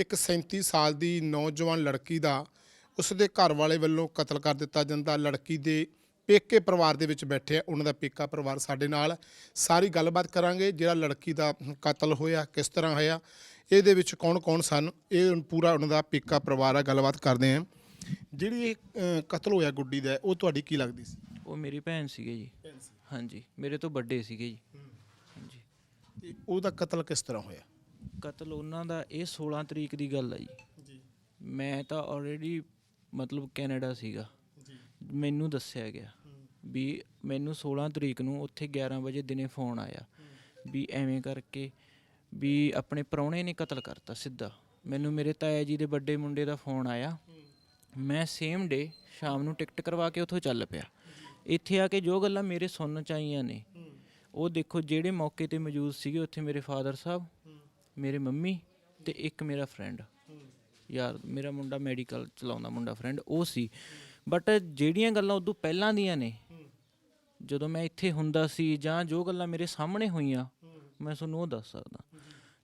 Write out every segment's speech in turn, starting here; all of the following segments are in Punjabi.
ਇੱਕ 37 ਸਾਲ ਦੀ ਨੌਜਵਾਨ ਲੜਕੀ ਦਾ ਉਸ ਦੇ ਘਰ ਵਾਲੇ ਵੱਲੋਂ ਕਤਲ ਕਰ ਦਿੱਤਾ ਜਾਂਦਾ। ਲੜਕੀ ਦੇ ਪੇਕੇ ਪਰਿਵਾਰ ਦੇ ਵਿੱਚ ਬੈਠੇ ਆ। ਉਹਨਾਂ ਦਾ ਪੇਕਾ ਪਰਿਵਾਰ ਸਾਡੇ ਨਾਲ। ਸਾਰੀ ਗੱਲਬਾਤ ਕਰਾਂਗੇ ਜਿਹੜਾ ਲੜਕੀ ਦਾ ਕਤਲ ਹੋਇਆ ਕਿਸ ਤਰ੍ਹਾਂ ਹੋਇਆ ਇਹਦੇ ਵਿੱਚ ਕੌਣ-ਕੌਣ ਸਨ ਇਹ ਪੂਰਾ ਉਹਨਾਂ ਦਾ ਪੇਕਾ ਪਰਿਵਾਰ ਆ। ਗੱਲਬਾਤ ਕਰਦੇ ਆ ਜਿਹੜੀ ਇਹ ਅ, ਕਤਲ ਹੋਇਆ ਗੁੱਡੀ ਦਾ ਉਹ ਤੁਹਾਡੀ ਕੀ ਲੱਗਦੀ ਸੀ? ਉਹ ਮੇਰੀ ਭੈਣ ਸੀਗੇ ਜੀ। ਹਾਂਜੀ ਮੇਰੇ ਤੋਂ ਵੱਡੇ ਸੀਗੇ ਜੀ। ਹਾਂਜੀ। ਤੇ ਉਹਦਾ ਕਤਲ ਕਿਸ ਤਰ੍ਹਾਂ ਹੋਇਆ? ਕਤਲ ਉਹਨਾਂ ਦਾ ਇਹ 16 ਤਰੀਕ ਦੀ ਗੱਲ ਆ ਜੀ। ਜੀ। ਮੈਂ ਤਾਂ ਆਲਰੇਡੀ ਮਤਲਬ ਕੈਨੇਡਾ ਸੀਗਾ। ਜੀ। ਮੈਨੂੰ ਦੱਸਿਆ ਗਿਆ ਵੀ ਮੈਨੂੰ 16 ਤਰੀਕ ਨੂੰ ਉੱਥੇ 11 ਵਜੇ ਦਿਨੇ ਫੋਨ ਆਇਆ ਵੀ ਐਵੇਂ ਕਰਕੇ ਵੀ ਆਪਣੇ ਪ੍ਰਾਹੁਣੇ ਨੇ ਕਤਲ ਕਰਤਾ ਸਿੱਧਾ। ਮੈਨੂੰ ਮੇਰੇ ਤਾਇਆ ਜੀ ਦੇ ਵੱਡੇ ਮੁੰਡੇ ਦਾ ਫੋਨ ਆਇਆ। ਮੈਂ ਸੇਮ ਡੇ ਸ਼ਾਮ ਨੂੰ ਟਿਕਟ ਕਰਵਾ ਕੇ ਉੱਥੋਂ ਚੱਲ ਪਿਆ। ਇੱਥੇ ਆ ਕੇ ਜੋ ਗੱਲਾਂ ਮੇਰੇ ਸੁਣਨ ਚ ਆਈਆਂ ਨੇ ਉਹ ਦੇਖੋ ਜਿਹੜੇ ਮੌਕੇ ਤੇ ਮੌਜੂਦ ਸੀਗੇ ਉੱਥੇ ਮੇਰੇ ਫਾਦਰ ਸਾਹਿਬ ਮੇਰੇ ਮੰਮੀ ਤੇ ਇੱਕ ਮੇਰਾ ਫਰੈਂਡ ਯਾਰ, ਮੇਰਾ ਮੁੰਡਾ ਮੈਡੀਕਲ ਚਲਾਉਂਦਾ, ਮੁੰਡਾ ਫਰੈਂਡ ਉਹ ਸੀ। ਬਟ ਜਿਹੜੀਆਂ ਗੱਲਾਂ ਉਦੋਂ ਪਹਿਲਾਂ ਦੀਆਂ ਨੇ, ਜਦੋਂ ਮੈਂ ਇੱਥੇ ਹੁੰਦਾ ਸੀ ਜਾਂ ਜੋ ਗੱਲਾਂ ਮੇਰੇ ਸਾਹਮਣੇ ਹੋਈਆਂ, ਮੈਂ ਤੁਹਾਨੂੰ ਉਹ ਦੱਸ ਸਕਦਾ।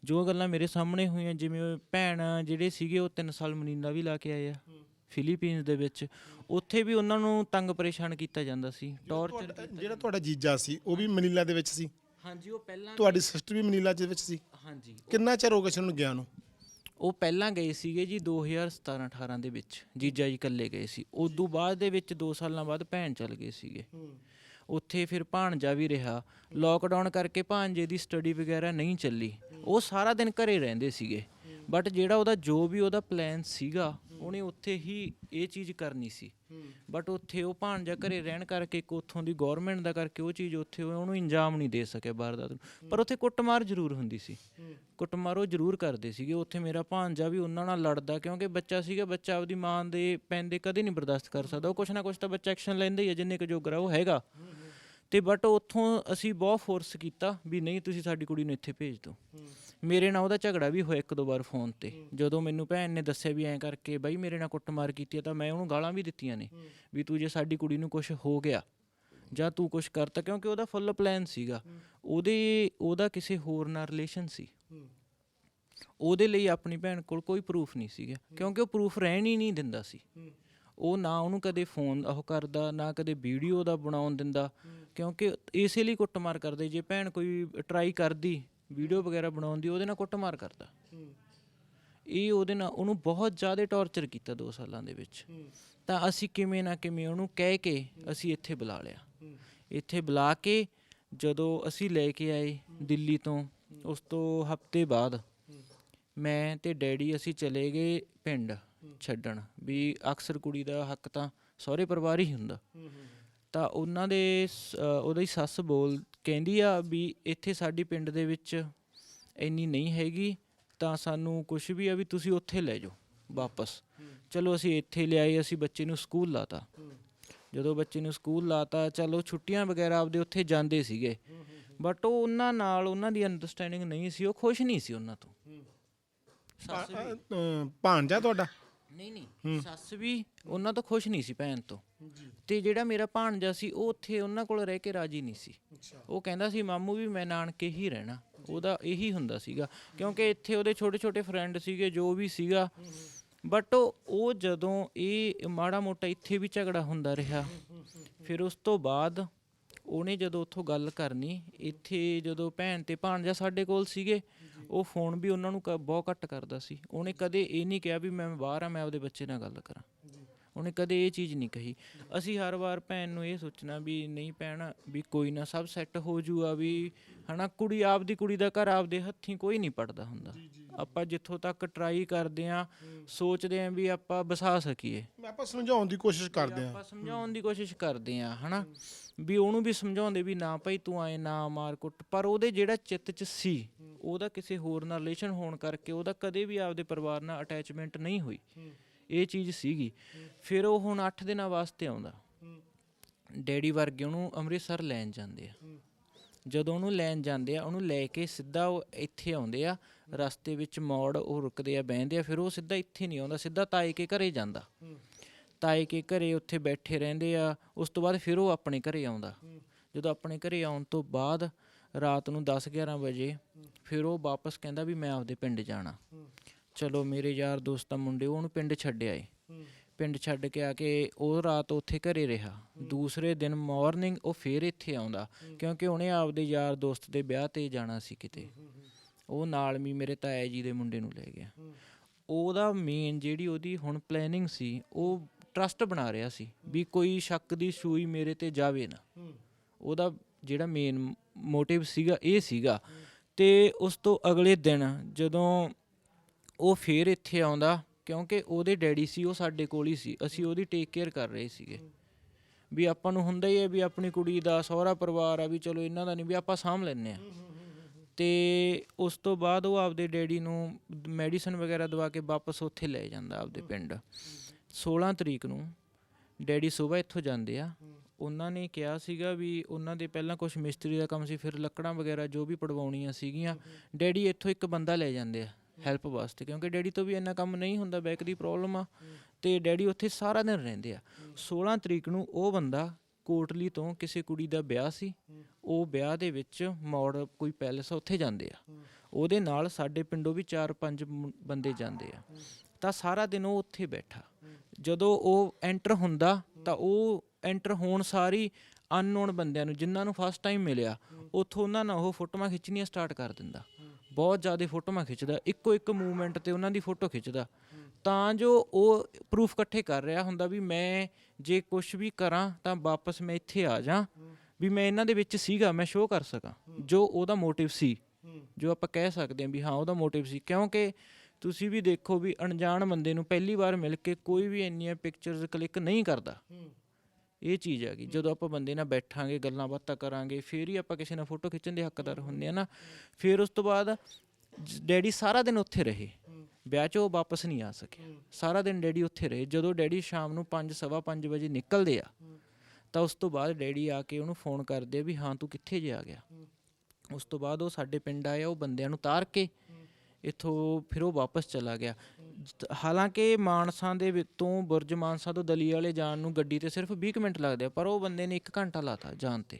ਜੋ ਗੱਲਾਂ ਮੇਰੇ ਸਾਹਮਣੇ ਹੋਈਆਂ, ਜਿਵੇਂ ਭੈਣ ਜਿਹੜੇ ਸੀਗੇ, ਉਹ 3 ਸਾਲ ਮਨੀਲਾ ਵੀ ਲਾ ਕੇ ਆਏ ਆ ਫਿਲੀਪੀਨਸ ਦੇ ਵਿੱਚ, ਉੱਥੇ ਵੀ ਉਹਨਾਂ ਨੂੰ ਤੰਗ ਪਰੇਸ਼ਾਨ ਕੀਤਾ ਜਾਂਦਾ ਸੀ। ਟੌਰਚਰ ਜਿਹੜਾ ਤੁਹਾਡਾ ਜੀਜਾ ਸੀ, ਉਹ ਵੀ ਮਨੀਲਾ ਦੇ ਵਿੱਚ ਸੀ? ਹਾਂਜੀ ਉਹ ਪਹਿਲਾਂ ਤੁਹਾਡੀ ਸਿਸਟਰ ਵੀ ਮਨੀਲਾ ਦੇ ਵਿੱਚ ਸੀ? ਹਾਂਜੀ। ਕਿੰਨਾ ਚਿਰ ਹੋ ਗਿਆ ਸੀ ਉਹਨੂੰ ਗਿਆ ਨੂੰ? ਉਹ ਪਹਿਲਾਂ ਗਏ ਸੀਗੇ ਜੀ 2017 18 ਦੇ ਵਿੱਚ ਜੀਜਾ ਜੀ ਇਕੱਲੇ ਗਏ ਸੀ। ਉਦੋਂ ਬਾਅਦ ਦੇ ਵਿੱਚ 2 ਸਾਲਾਂ ਬਾਅਦ ਭੈਣ ਚਲ ਗਏ ਸੀਗੇ। ਉੱਥੇ ਫਿਰ ਭਾਣਜਾ ਵੀ ਰਿਹਾ। ਲੋਕਡਾਊਨ ਕਰਕੇ ਭਾਣਜੇ ਦੀ ਸਟੱਡੀ ਵਗੈਰਾ ਨਹੀਂ ਚੱਲੀ। ਉਹ ਸਾਰਾ ਦਿਨ ਘਰੇ ਰਹਿੰਦੇ ਸੀਗੇ। ਬਟ ਜਿਹੜਾ ਉਹਦਾ ਜੋ ਵੀ ਉਹਦਾ ਪਲਾਨ ਸੀਗਾ ਉਹਨੇ ਉੱਥੇ ਹੀ ਇਹ ਚੀਜ਼ ਕਰਨੀ ਸੀ। ਬਟ ਉੱਥੇ ਉਹ ਭਾਣਜਾ ਘਰੇ ਰਹਿਣ ਕਰਕੇ ਇੱਕ ਉੱਥੋਂ ਦੀ ਗਵਰਨਮੈਂਟ ਦਾ ਕਰਕੇ ਉਹ ਚੀਜ਼ ਉੱਥੇ ਉਹ- ਉਹਨੂੰ ਇੰਜਾਮ ਨਹੀਂ ਦੇ ਸਕਿਆ ਵਾਰਦਾਤ ਨੂੰ। ਪਰ ਉੱਥੇ ਕੁੱਟਮਾਰ ਜ਼ਰੂਰ ਹੁੰਦੀ ਸੀ। ਕੁੱਟਮਾਰ ਉਹ ਜ਼ਰੂਰ ਕਰਦੇ ਸੀਗੇ। ਉੱਥੇ ਮੇਰਾ ਭਾਣਜਾ ਵੀ ਉਹਨਾਂ ਨਾਲ ਲੜਦਾ ਕਿਉਂਕਿ ਬੱਚਾ ਸੀਗਾ ਬੱਚਾ ਆਪਦੀ ਮਾਂ ਦੇ ਪੈਂਦੇ ਕਦੇ ਨਹੀਂ ਬਰਦਾਸ਼ਤ ਕਰ ਸਕਦਾ। ਉਹ ਕੁਛ ਨਾ ਕੁਛ ਤਾਂ ਬੱਚਾ ਐਕਸ਼ਨ ਲੈਂਦਾ ਹੀ ਹੈ ਜਿੰਨੇ ਕੁ ਜੋਗਰਾ ਉਹ ਹੈਗਾ। ਤੇ ਬਟ ਉੱਥੋਂ ਅਸੀਂ ਬਹੁਤ ਫੋਰਸ ਕੀਤਾ ਵੀ ਨਹੀਂ ਤੁਸੀਂ ਸਾਡੀ ਕੁੜੀ ਨੂੰ ਇੱਥੇ ਭੇਜ ਦਿਓ। ਮੇਰੇ ਨਾਲ ਉਹਦਾ ਝਗੜਾ ਵੀ ਹੋਇਆ ਇੱਕ ਦੋ ਵਾਰ ਫੋਨ ਤੇ। ਜਦੋਂ ਮੈਨੂੰ ਭੈਣ ਨੇ ਦੱਸਿਆ ਵੀ ਐਂ ਕਰਕੇ ਬਾਈ ਮੇਰੇ ਨਾਲ ਕੁੱਟਮਾਰ ਕੀਤੀ ਆ ਤਾਂ ਮੈਂ ਉਹਨੂੰ ਗਾਲਾਂ ਵੀ ਦਿੱਤੀਆਂ ਨੇ ਵੀ ਤੂੰ ਜੇ ਸਾਡੀ ਕੁੜੀ ਨੂੰ ਕੁਝ ਹੋ ਗਿਆ ਜਾਂ ਤੂੰ ਕੁਝ ਕਰਤਾ ਕਿਉਂਕਿ ਉਹਦਾ ਫੁੱਲ ਪਲਾਨ ਸੀਗਾ। ਉਹਦੇ ਉਹਦਾ ਕਿਸੇ ਹੋਰ ਨਾਲ ਰਿਲੇਸ਼ਨ ਸੀ। ਉਹਦੇ ਲਈ ਆਪਣੀ ਭੈਣ ਕੋਲ ਕੋਈ ਪ੍ਰੂਫ ਨਹੀਂ ਸੀਗਾ ਕਿਉਂਕਿ ਉਹ ਪ੍ਰੂਫ ਰਹਿਣ ਹੀ ਨਹੀਂ ਦਿੰਦਾ ਸੀ। ਉਹ ਨਾ ਉਹਨੂੰ ਕਦੇ ਫੋਨ ਉਹ ਕਰਦਾ ਨਾ ਕਦੇ ਵੀਡੀਓ ਦਾ ਬਣਾਉਣ ਦਿੰਦਾ ਕਿਉਂਕਿ ਇਸੇ ਲਈ ਕੁੱਟਮਾਰ ਕਰਦੇ। ਜੇ ਭੈਣ ਕੋਈ ਟਰਾਈ ਕਰਦੀ ਵੀਡੀਓ ਵਗੈਰਾ ਬਣਾਉਣ ਦੀ ਉਹਦੇ ਨਾਲ ਕੁੱਟਮਾਰ ਕਰਦਾ। ਇਹ ਉਹਦੇ ਨਾਲ ਉਹਨੂੰ ਬਹੁਤ ਜ਼ਿਆਦਾ ਟੌਰਚਰ ਕੀਤਾ 2 ਸਾਲਾਂ ਦੇ ਵਿੱਚ। ਤਾਂ ਅਸੀਂ ਕਿਵੇਂ ਨਾ ਕਿਵੇਂ ਉਹਨੂੰ ਕਹਿ ਕੇ ਅਸੀਂ ਇੱਥੇ ਬੁਲਾ ਲਿਆ। ਇੱਥੇ ਬੁਲਾ ਕੇ ਜਦੋਂ ਅਸੀਂ ਲੈ ਕੇ ਆਏ ਦਿੱਲੀ ਤੋਂ ਉਸ ਤੋਂ ਹਫ਼ਤੇ ਬਾਅਦ ਮੈਂ ਤੇ ਡੈਡੀ ਅਸੀਂ ਚਲੇ ਗਏ ਪਿੰਡ ਛੱਡਣ। ਵੀ ਅਕਸਰ ਕੁੜੀ ਦਾ ਹੱਕ ਤਾਂ ਸਹੁਰੇ ਪਰਿਵਾਰ ਹੀ ਹੁੰਦਾ। ਤਾਂ ਉਹਨਾਂ ਦੇ ਉਹਦੀ ਸੱਸ ਬੋਲ ਕਹਿੰਦੀ ਆ ਵੀ ਇੱਥੇ ਸਾਡੀ ਪਿੰਡ ਦੇ ਵਿੱਚ ਇੰਨੀ ਨਹੀਂ ਹੈਗੀ ਤਾਂ ਸਾਨੂੰ ਕੁਝ ਵੀ ਆ ਵੀ ਤੁਸੀਂ ਉੱਥੇ ਲੈ ਜਾਓ ਵਾਪਸ। ਚਲੋ ਅਸੀਂ ਇੱਥੇ ਲਿਆਏ ਅਸੀਂ ਬੱਚੇ ਨੂੰ ਸਕੂਲ ਲਾਤਾ। ਜਦੋਂ ਬੱਚੇ ਨੂੰ ਸਕੂਲ ਲਾਤਾ ਚਲੋ ਛੁੱਟੀਆਂ ਵਗੈਰਾ ਆਪਦੇ ਉੱਥੇ ਜਾਂਦੇ ਸੀਗੇ। ਬਟ ਉਹ ਉਹਨਾਂ ਨਾਲ ਉਹਨਾਂ ਦੀ ਅੰਡਰਸਟੈਂਡਿੰਗ ਨਹੀਂ ਸੀ ਉਹ ਖੁਸ਼ ਨਹੀਂ ਸੀ ਉਹਨਾਂ ਤੋਂ। ਸੱਸ ਵੀ ਅ, ਭਾਣਜਾ ਤੁਹਾਡਾ? ਨਹੀਂ ਨਹੀਂ ਸੱਸ ਵੀ ਉਹਨਾਂ ਤੋਂ ਖੁਸ਼ ਨਹੀਂ ਸੀ ਭੈਣ ਤੋਂ। ਤੇ ਜਿਹੜਾ ਮੇਰਾ ਭਾਣਜਾ ਸੀ ਉਹ ਉੱਥੇ ਉਹਨਾਂ ਕੋਲ ਰਹਿ ਕੇ ਰਾਜੀ ਨਹੀਂ ਸੀ। ਉਹ ਕਹਿੰਦਾ ਸੀ ਮਾਮੂ ਵੀ ਮੈਂ ਨਾਨਕੇ ਹੀ ਰਹਿਣਾ। ਉਹਦਾ ਇਹੀ ਹੁੰਦਾ ਸੀਗਾ। ਕਿਉਂਕਿ ਇੱਥੇ ਉਹਦੇ ਛੋਟੇ ਛੋਟੇ ਫਰੈਂਡ ਸੀਗੇ ਜੋ ਵੀ ਸੀਗਾ। ਬਟ ਉਹ ਜਦੋਂ ਇਹ ਮਾੜਾ ਮੋਟਾ ਇੱਥੇ ਵੀ ਝਗੜਾ ਹੁੰਦਾ ਰਿਹਾ ਫਿਰ ਉਸ ਤੋਂ ਬਾਅਦ ਉਹਨੇ ਜਦੋਂ ਉੱਥੋਂ ਗੱਲ ਕਰਨੀ ਇੱਥੇ ਜਦੋਂ ਭੈਣ ਤੇ ਭਾਣਜਾ ਸਾਡੇ ਕੋਲ ਸੀਗੇ ਉਹ ਫੋਨ ਵੀ ਉਹਨਾਂ ਨੂੰ ਕ- ਬਹੁਤ ਘੱਟ ਕਰਦਾ ਸੀ। ਉਹਨੇ ਕਦੇ ਇਹ ਨਹੀਂ ਕਿਹਾ ਵੀ ਮੈਂ ਬਾਹਰ ਆ ਮੈਂ ਆਪਦੇ ਬੱਚੇ ਨਾਲ ਗੱਲ ਕਰਾਂ। ਉਹਨੇ ਕਦੇ ਇਹ ਚੀਜ਼ ਨਹੀਂ ਕਹੀ। ਅਸੀਂ ਹਰ ਵਾਰ ਭੈਣ ਨੂੰ ਇਹ ਸੋਚਣਾ ਵੀ ਨਹੀਂ ਭੈਣ ਵੀ ਕੋਈ ਨਾ ਸਭ ਸੈੱਟ ਹੋ ਜੂਗਾ ਵੀ ਹਨਾ ਕੁੜੀ ਆਪਦੀ ਕੁੜੀ ਦਾ ਘਰ ਆਪਦੇ ਹੱਥੀਂ ਕੋਈ ਨਹੀਂ ਪੜਦਾ ਹੁੰਦਾ। ਆਪਾਂ ਜਿੱਥੋਂ ਤੱਕ ਟਰਾਈ ਕਰਦੇ ਆਂ ਸੋਚਦੇ ਆਂ ਵੀ ਆਪਾਂ ਵਸਾ ਸਕੀਏ। ਆਪਾਂ ਸਮਝਾਉਣ ਦੀ ਕੋਸ਼ਿਸ਼ ਕਰਦੇ ਹਾਂ। ਆਪਾਂ ਸਮਝਾਉਣ ਦੀ ਕੋਸ਼ਿਸ਼ ਕਰਦੇ ਆ ਹਨਾ ਵੀ ਉਹਨੂੰ ਵੀ ਸਮਝਾਉਂਦੇ ਵੀ ਨਾ ਭਾਈ ਤੂੰ ਆਏ ਨਾ ਮਾਰ ਕੁੱਟ ਪਰ ਉਹਦੇ ਜਿਹੜਾ ਚਿੱਤ 'ਚ ਸੀ ਉਹਦਾ ਕਿਸੇ ਹੋਰ ਨਾਲ ਰਿਲੇਸ਼ਨ ਹੋਣ ਕਰਕੇ ਉਹਦਾ ਕਦੇ ਵੀ ਆਪਦੇ ਪਰਿਵਾਰ ਨਾਲ ਅਟੈਚਮੈਂਟ ਨਹੀਂ ਹੋਈ। ਇਹ ਚੀਜ਼ ਸੀਗੀ। ਫਿਰ ਉਹ ਹੁਣ 8 ਦਿਨਾਂ ਵਾਸਤੇ ਆਉਂਦਾ। ਡੈਡੀ ਵਰਗੇ ਉਹਨੂੰ ਅੰਮ੍ਰਿਤਸਰ ਲੈਣ ਜਾਂਦੇ ਆ। ਜਦੋਂ ਉਹਨੂੰ ਲੈਣ ਜਾਂਦੇ ਆ, ਉਹਨੂੰ ਲੈ ਕੇ ਸਿੱਧਾ ਉਹ ਇੱਥੇ ਆਉਂਦੇ ਆ। ਰਸਤੇ ਵਿੱਚ ਮੋੜ ਉਹ ਰੁਕਦੇ ਆ, ਬਹਿੰਦੇ ਆ, ਫਿਰ ਉਹ ਸਿੱਧਾ ਇੱਥੇ ਨਹੀਂ ਆਉਂਦਾ, ਸਿੱਧਾ ਤਾਏ ਕੇ ਘਰੇ ਜਾਂਦਾ। ਤਾਏ ਕੇ ਘਰੇ ਉੱਥੇ ਬੈਠੇ ਰਹਿੰਦੇ ਆ, ਉਸ ਤੋਂ ਬਾਅਦ ਫਿਰ ਉਹ ਆਪਣੇ ਘਰੇ ਆਉਂਦਾ। ਜਦੋਂ ਆਪਣੇ ਘਰੇ ਆਉਣ ਤੋਂ ਬਾਅਦ ਰਾਤ ਨੂੰ 10 11 ਵਜੇ, ਫਿਰ ਉਹ ਵਾਪਸ ਕਹਿੰਦਾ ਵੀ ਮੈਂ ਆਪਦੇ ਪਿੰਡ ਜਾਣਾ। ਚਲੋ ਮੇਰੇ ਯਾਰ ਦੋਸਤਾਂ ਮੁੰਡੇ ਉਹਨੂੰ ਪਿੰਡ ਛੱਡ ਆਏ ਪਿੰਡ ਛੱਡ ਕੇ ਆ ਕੇ ਉਹ ਰਾਤ ਉੱਥੇ ਘਰੇ ਰਿਹਾ। ਦੂਸਰੇ ਦਿਨ ਮਾਰਨਿੰਗ ਉਹ ਫੇਰ ਇੱਥੇ ਆਉਂਦਾ ਕਿਉਂਕਿ ਉਹਨੇ ਆਪਦੇ ਯਾਰ ਦੋਸਤ ਦੇ ਵਿਆਹ ਤੇ ਜਾਣਾ ਸੀ ਕਿਤੇ। ਉਹ ਨਾਲ ਵੀ ਮੇਰੇ ਤਾਇਆ ਜੀ ਦੇ ਮੁੰਡੇ ਨੂੰ ਲੈ ਗਿਆ। ਉਹਦਾ ਮੇਨ ਜਿਹੜੀ ਉਹਦੀ ਹੁਣ ਪਲੈਨਿੰਗ ਸੀ ਉਹ ਟਰਸਟ ਬਣਾ ਰਿਹਾ ਸੀ ਵੀ ਕੋਈ ਸ਼ੱਕ ਦੀ ਸੂਈ ਮੇਰੇ ਤੇ ਜਾਵੇ ਨਾ। ਉਹਦਾ ਜਿਹੜਾ ਮੇਨ ਮੋਟਿਵ ਸੀਗਾ ਇਹ ਸੀਗਾ। ਤੇ ਉਸ ਤੋਂ ਅਗਲੇ ਦਿਨ ਜਦੋਂ ਉਹ ਫੇਰ ਇੱਥੇ ਆਉਂਦਾ ਕਿਉਂਕਿ ਉਹਦੇ ਡੈਡੀ ਸੀ, ਉਹ ਸਾਡੇ ਕੋਲ ਹੀ ਸੀ। ਅਸੀਂ ਉਹਦੀ ਟੇਕ ਕੇਅਰ ਕਰ ਰਹੇ ਸੀਗੇ। ਵੀ ਆਪਾਂ ਨੂੰ ਹੁੰਦਾ ਹੀ ਹੈ ਵੀ ਆਪਣੀ ਕੁੜੀ ਦਾ ਸਹੁਰਾ ਪਰਿਵਾਰ ਆ ਵੀ ਚਲੋ ਇਹਨਾਂ ਦਾ ਨਹੀਂ ਵੀ ਆਪਾਂ ਸਾਂਭ ਲੈਂਦੇ ਆ ਤੇ ਉਸ ਤੋਂ ਬਾਅਦ ਉਹ ਆਪਦੇ ਡੈਡੀ ਨੂੰ ਮੈਡੀਸਨ ਵਗੈਰਾ ਦਵਾ ਕੇ ਵਾਪਸ ਉੱਥੇ ਲੈ ਜਾਂਦਾ ਆਪਦੇ ਪਿੰਡ। 16 ਤਰੀਕ ਨੂੰ ਡੈਡੀ ਸਵੇਰ ਇੱਥੋਂ ਜਾਂਦੇ ਆ। ਉਹਨਾਂ ਨੇ ਕਿਹਾ ਸੀਗਾ ਵੀ ਉਹਨਾਂ ਦੇ ਪਹਿਲਾਂ ਕੁਝ ਮਿਸਤਰੀ ਦਾ ਕੰਮ ਸੀ, ਫਿਰ ਲੱਕੜਾਂ ਵਗੈਰਾ ਜੋ ਵੀ ਪੜਵਾਉਣੀਆਂ ਸੀਗੀਆਂ, ਡੈਡੀ ਇੱਥੋਂ ਇੱਕ ਬੰਦਾ ਲੈ ਜਾਂਦੇ ਆ। ਹੈਲਪ ਵਾਸਤੇ, ਕਿਉਂਕਿ ਡੈਡੀ ਤੋਂ ਵੀ ਇੰਨਾ ਕੰਮ ਨਹੀਂ ਹੁੰਦਾ ਬੈਕ ਦੀ ਪ੍ਰੋਬਲਮ ਆ। ਤੇ ਡੈਡੀ ਉੱਥੇ ਸਾਰਾ ਦਿਨ ਰਹਿੰਦੇ ਆ। 16 ਤਰੀਕ ਨੂੰ ਉਹ ਬੰਦਾ ਕੋਟਲੀ ਤੋਂ ਕਿਸੇ ਕੁੜੀ ਦਾ ਵਿਆਹ ਸੀ। ਉਹ ਵਿਆਹ ਦੇ ਵਿੱਚ ਮੌੜ ਕੋਈ ਪੈਲਸ ਆ, ਉੱਥੇ ਜਾਂਦੇ ਆ। ਉਹਦੇ ਨਾਲ ਸਾਡੇ ਪਿੰਡੋਂ ਵੀ 4-5 ਬੰਦੇ ਜਾਂਦੇ ਆ। ਤਾਂ ਸਾਰਾ ਦਿਨ ਉਹ ਉੱਥੇ ਬੈਠਾ। ਜਦੋਂ ਉਹ ਐਂਟਰ ਹੁੰਦਾ, ਤਾਂ ਉਹ ਐਂਟਰ ਹੋਣ ਸਾਰੀ ਅਨਨੋਨ ਬੰਦਿਆਂ ਨੂੰ, ਜਿਨ੍ਹਾਂ ਨੂੰ ਫਸਟ ਟਾਈਮ ਮਿਲਿਆ, ਉੱਥੋਂ ਉਹਨਾਂ ਨਾਲ ਉਹ ਫੋਟੋਆਂ ਖਿੱਚਣੀਆਂ ਸਟਾਰਟ ਕਰ ਦਿੰਦਾ। ਬਹੁਤ ਜ਼ਿਆਦਾ ਫੋਟੋਆਂ ਖਿੱਚਦਾ, ਇੱਕੋ ਇੱਕ ਮੂਵਮੈਂਟ ਤੇ ਉਹਨਾਂ ਦੀ ਫੋਟੋ ਖਿੱਚਦਾ। ਤਾਂ ਜੋ ਉਹ ਪ੍ਰੂਫ ਇਕੱਠੇ ਕਰ ਰਿਹਾ ਹੁੰਦਾ ਵੀ ਮੈਂ ਜੇ ਕੁਝ ਵੀ ਕਰਾਂ ਤਾਂ ਵਾਪਸ ਮੈਂ ਇੱਥੇ ਆ ਜਾ, ਵੀ ਮੈਂ ਇਹਨਾਂ ਦੇ ਵਿੱਚ ਸੀਗਾ, ਮੈਂ ਸ਼ੋਅ ਕਰ ਸਕਾਂ, ਜੋ ਉਹਦਾ ਮੋਟਿਵ ਸੀ। ਜੋ ਆਪਾਂ ਕਹਿ ਸਕਦੇ ਹਾਂ ਵੀ ਹਾਂ, ਉਹਦਾ ਮੋਟਿਵ ਸੀ। ਕਿਉਂਕਿ ਤੁਸੀਂ ਵੀ ਦੇਖੋ ਵੀ ਅਣਜਾਣ ਬੰਦੇ ਨੂੰ ਪਹਿਲੀ ਵਾਰ ਮਿਲ ਕੇ ਕੋਈ ਵੀ ਇੰਨੀਆਂ ਪਿਕਚਰਸ ਕਲਿੱਕ ਨਹੀਂ ਕਰਦਾ। ਇਹ ਚੀਜ਼ ਹੈਗੀ, ਜਦੋਂ ਆਪਾਂ ਬੰਦੇ ਨਾਲ ਬੈਠਾਂਗੇ, ਗੱਲਾਂ ਬਾਤਾਂ ਕਰਾਂਗੇ, ਫੇਰ ਹੀ ਆਪਾਂ ਕਿਸੇ ਨਾਲ ਫੋਟੋ ਖਿੱਚਣ ਦੇ ਹੱਕਦਾਰ ਹੁੰਦੇ ਆ ਨਾ। ਫਿਰ ਉਸ ਤੋਂ ਬਾਅਦ ਡੈਡੀ ਸਾਰਾ ਦਿਨ ਉੱਥੇ ਰਹੇ। ਵਿਆਹ 'ਚੋਂ ਉਹ ਵਾਪਸ ਨਹੀਂ ਆ ਸਕੇ। ਸਾਰਾ ਦਿਨ ਡੈਡੀ ਉੱਥੇ ਰਹੇ। ਜਦੋਂ ਡੈਡੀ ਸ਼ਾਮ ਨੂੰ 5 ਸਵਾ 5 ਵਜੇ ਨਿਕਲਦੇ ਆ, ਤਾਂ ਉਸ ਤੋਂ ਬਾਅਦ ਡੈਡੀ ਆ ਕੇ ਉਹਨੂੰ ਫੋਨ ਕਰਦੇ ਆ ਵੀ ਹਾਂ, ਤੂੰ ਕਿੱਥੇ ਜੇ ਆ ਗਿਆ। ਉਸ ਤੋਂ ਬਾਅਦ ਉਹ ਸਾਡੇ ਪਿੰਡ ਆਇਆ, ਉਹ ਬੰਦਿਆਂ ਨੂੰ ਤਾਰ ਕੇ ਇੱਥੋਂ ਫਿਰ ਉਹ ਵਾਪਸ ਚਲਾ ਗਿਆ। ਹਾਲਾਂਕਿ ਮਾਨਸਾ ਦੇ ਵਿੱਚੋਂ ਬੁਰਜ ਮਾਨਸਾ ਤੋਂ ਦਲੀ ਵਾਲੇ ਜਾਣ ਨੂੰ ਗੱਡੀ ਤੇ ਸਿਰਫ 20 ਕੁ ਮਿੰਟ ਲੱਗਦੇ ਆ, ਪਰ ਉਹ ਬੰਦੇ ਨੇ 1 ਘੰਟਾ ਲਾਤਾ ਜਾਣ ਤੇ।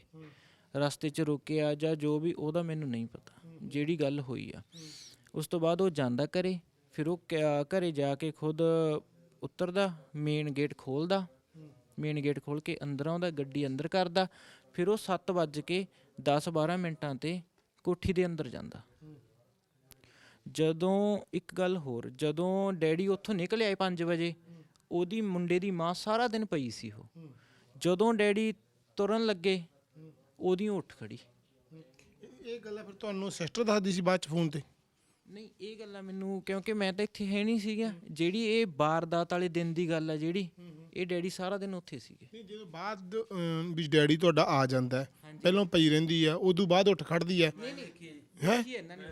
ਰਸਤੇ 'ਚ ਰੁਕਿਆ ਜਾਂ ਜੋ ਵੀ, ਉਹਦਾ ਮੈਨੂੰ ਨਹੀਂ ਪਤਾ, ਜਿਹੜੀ ਗੱਲ ਹੋਈ ਆ। ਉਸ ਤੋਂ ਬਾਅਦ ਉਹ ਜਾਂਦਾ ਘਰੇ, ਫਿਰ ਉਹ ਕ- ਘਰੇ ਜਾ ਕੇ ਖੁਦ ਉਤਰਦਾ ਮੇਨ ਗੇਟ ਖੋਲਦਾ। ਮੇਨ ਗੇਟ ਖੋਲ ਕੇ ਅੰਦਰ ਆਉਂਦਾ ਗੱਡੀ ਅੰਦਰ ਕਰਦਾ, ਫਿਰ ਉਹ 7 ਵੱਜ ਕੇ 10 12 ਮਿੰਟਾਂ ਤੇ ਕੋਠੀ ਦੇ ਅੰਦਰ ਜਾਂਦਾ। ਜਦੋਂ ਇੱਕ ਗੱਲ ਹੋਰ ਜਦੋਂ ਡੈਡੀ ਉੱਥੋਂ ਨਿਕਲ ਆਏ 5 ਵਜੇ ਉਹਦੀ ਮੁੰਡੇ ਦੀ ਮਾਂ ਸਾਰਾ ਦਿਨ ਪਈ ਸੀ ਉਹ। ਜਦੋਂ ਡੈਡੀ ਤੁਰਨ ਲੱਗੇ ਉਹਦੀ ਉੱਠ ਖੜੀ। ਇਹ ਗੱਲਾਂ ਫਿਰ ਤੁਹਾਨੂੰ ਸਿਸਟਰ ਦੱਸਦੀ ਸੀ ਬਾਅਦ ਚ ਫੋਨ ਤੇ? ਨਹੀਂ ਇਹ ਗੱਲਾਂ ਮੈਨੂੰ ਕਿਉਂਕਿ ਮੈਂ ਤਾਂ ਇੱਥੇ ਹੈ ਨਹੀਂ ਸੀਗਾ। ਜਿਹੜੀ ਇਹ ਵਾਰਦਾਤ ਵਾਲੇ ਦਿਨ ਦੀ ਗੱਲ ਆ ਜਿਹੜੀ ਇਹ ਡੈਡੀ ਸਾਰਾ ਦਿਨ ਉੱਥੇ ਸੀਗੇ। ਨਹੀਂ ਜਦੋਂ ਬਾਅਦ ਵੀ ਡੈਡੀ ਤੁਹਾਡਾ ਆ ਜਾਂਦਾ ਪਹਿਲਾਂ ਪਈ ਰਹਿੰਦੀ ਆ ਉਦੋਂ ਬਾਅਦ ਉੱਠ ਖੜਦੀ ਹੈ। ਨਹੀਂ ਦੇਖੀ ਹੈਂ? ਇਹਨਾਂ ਨੇ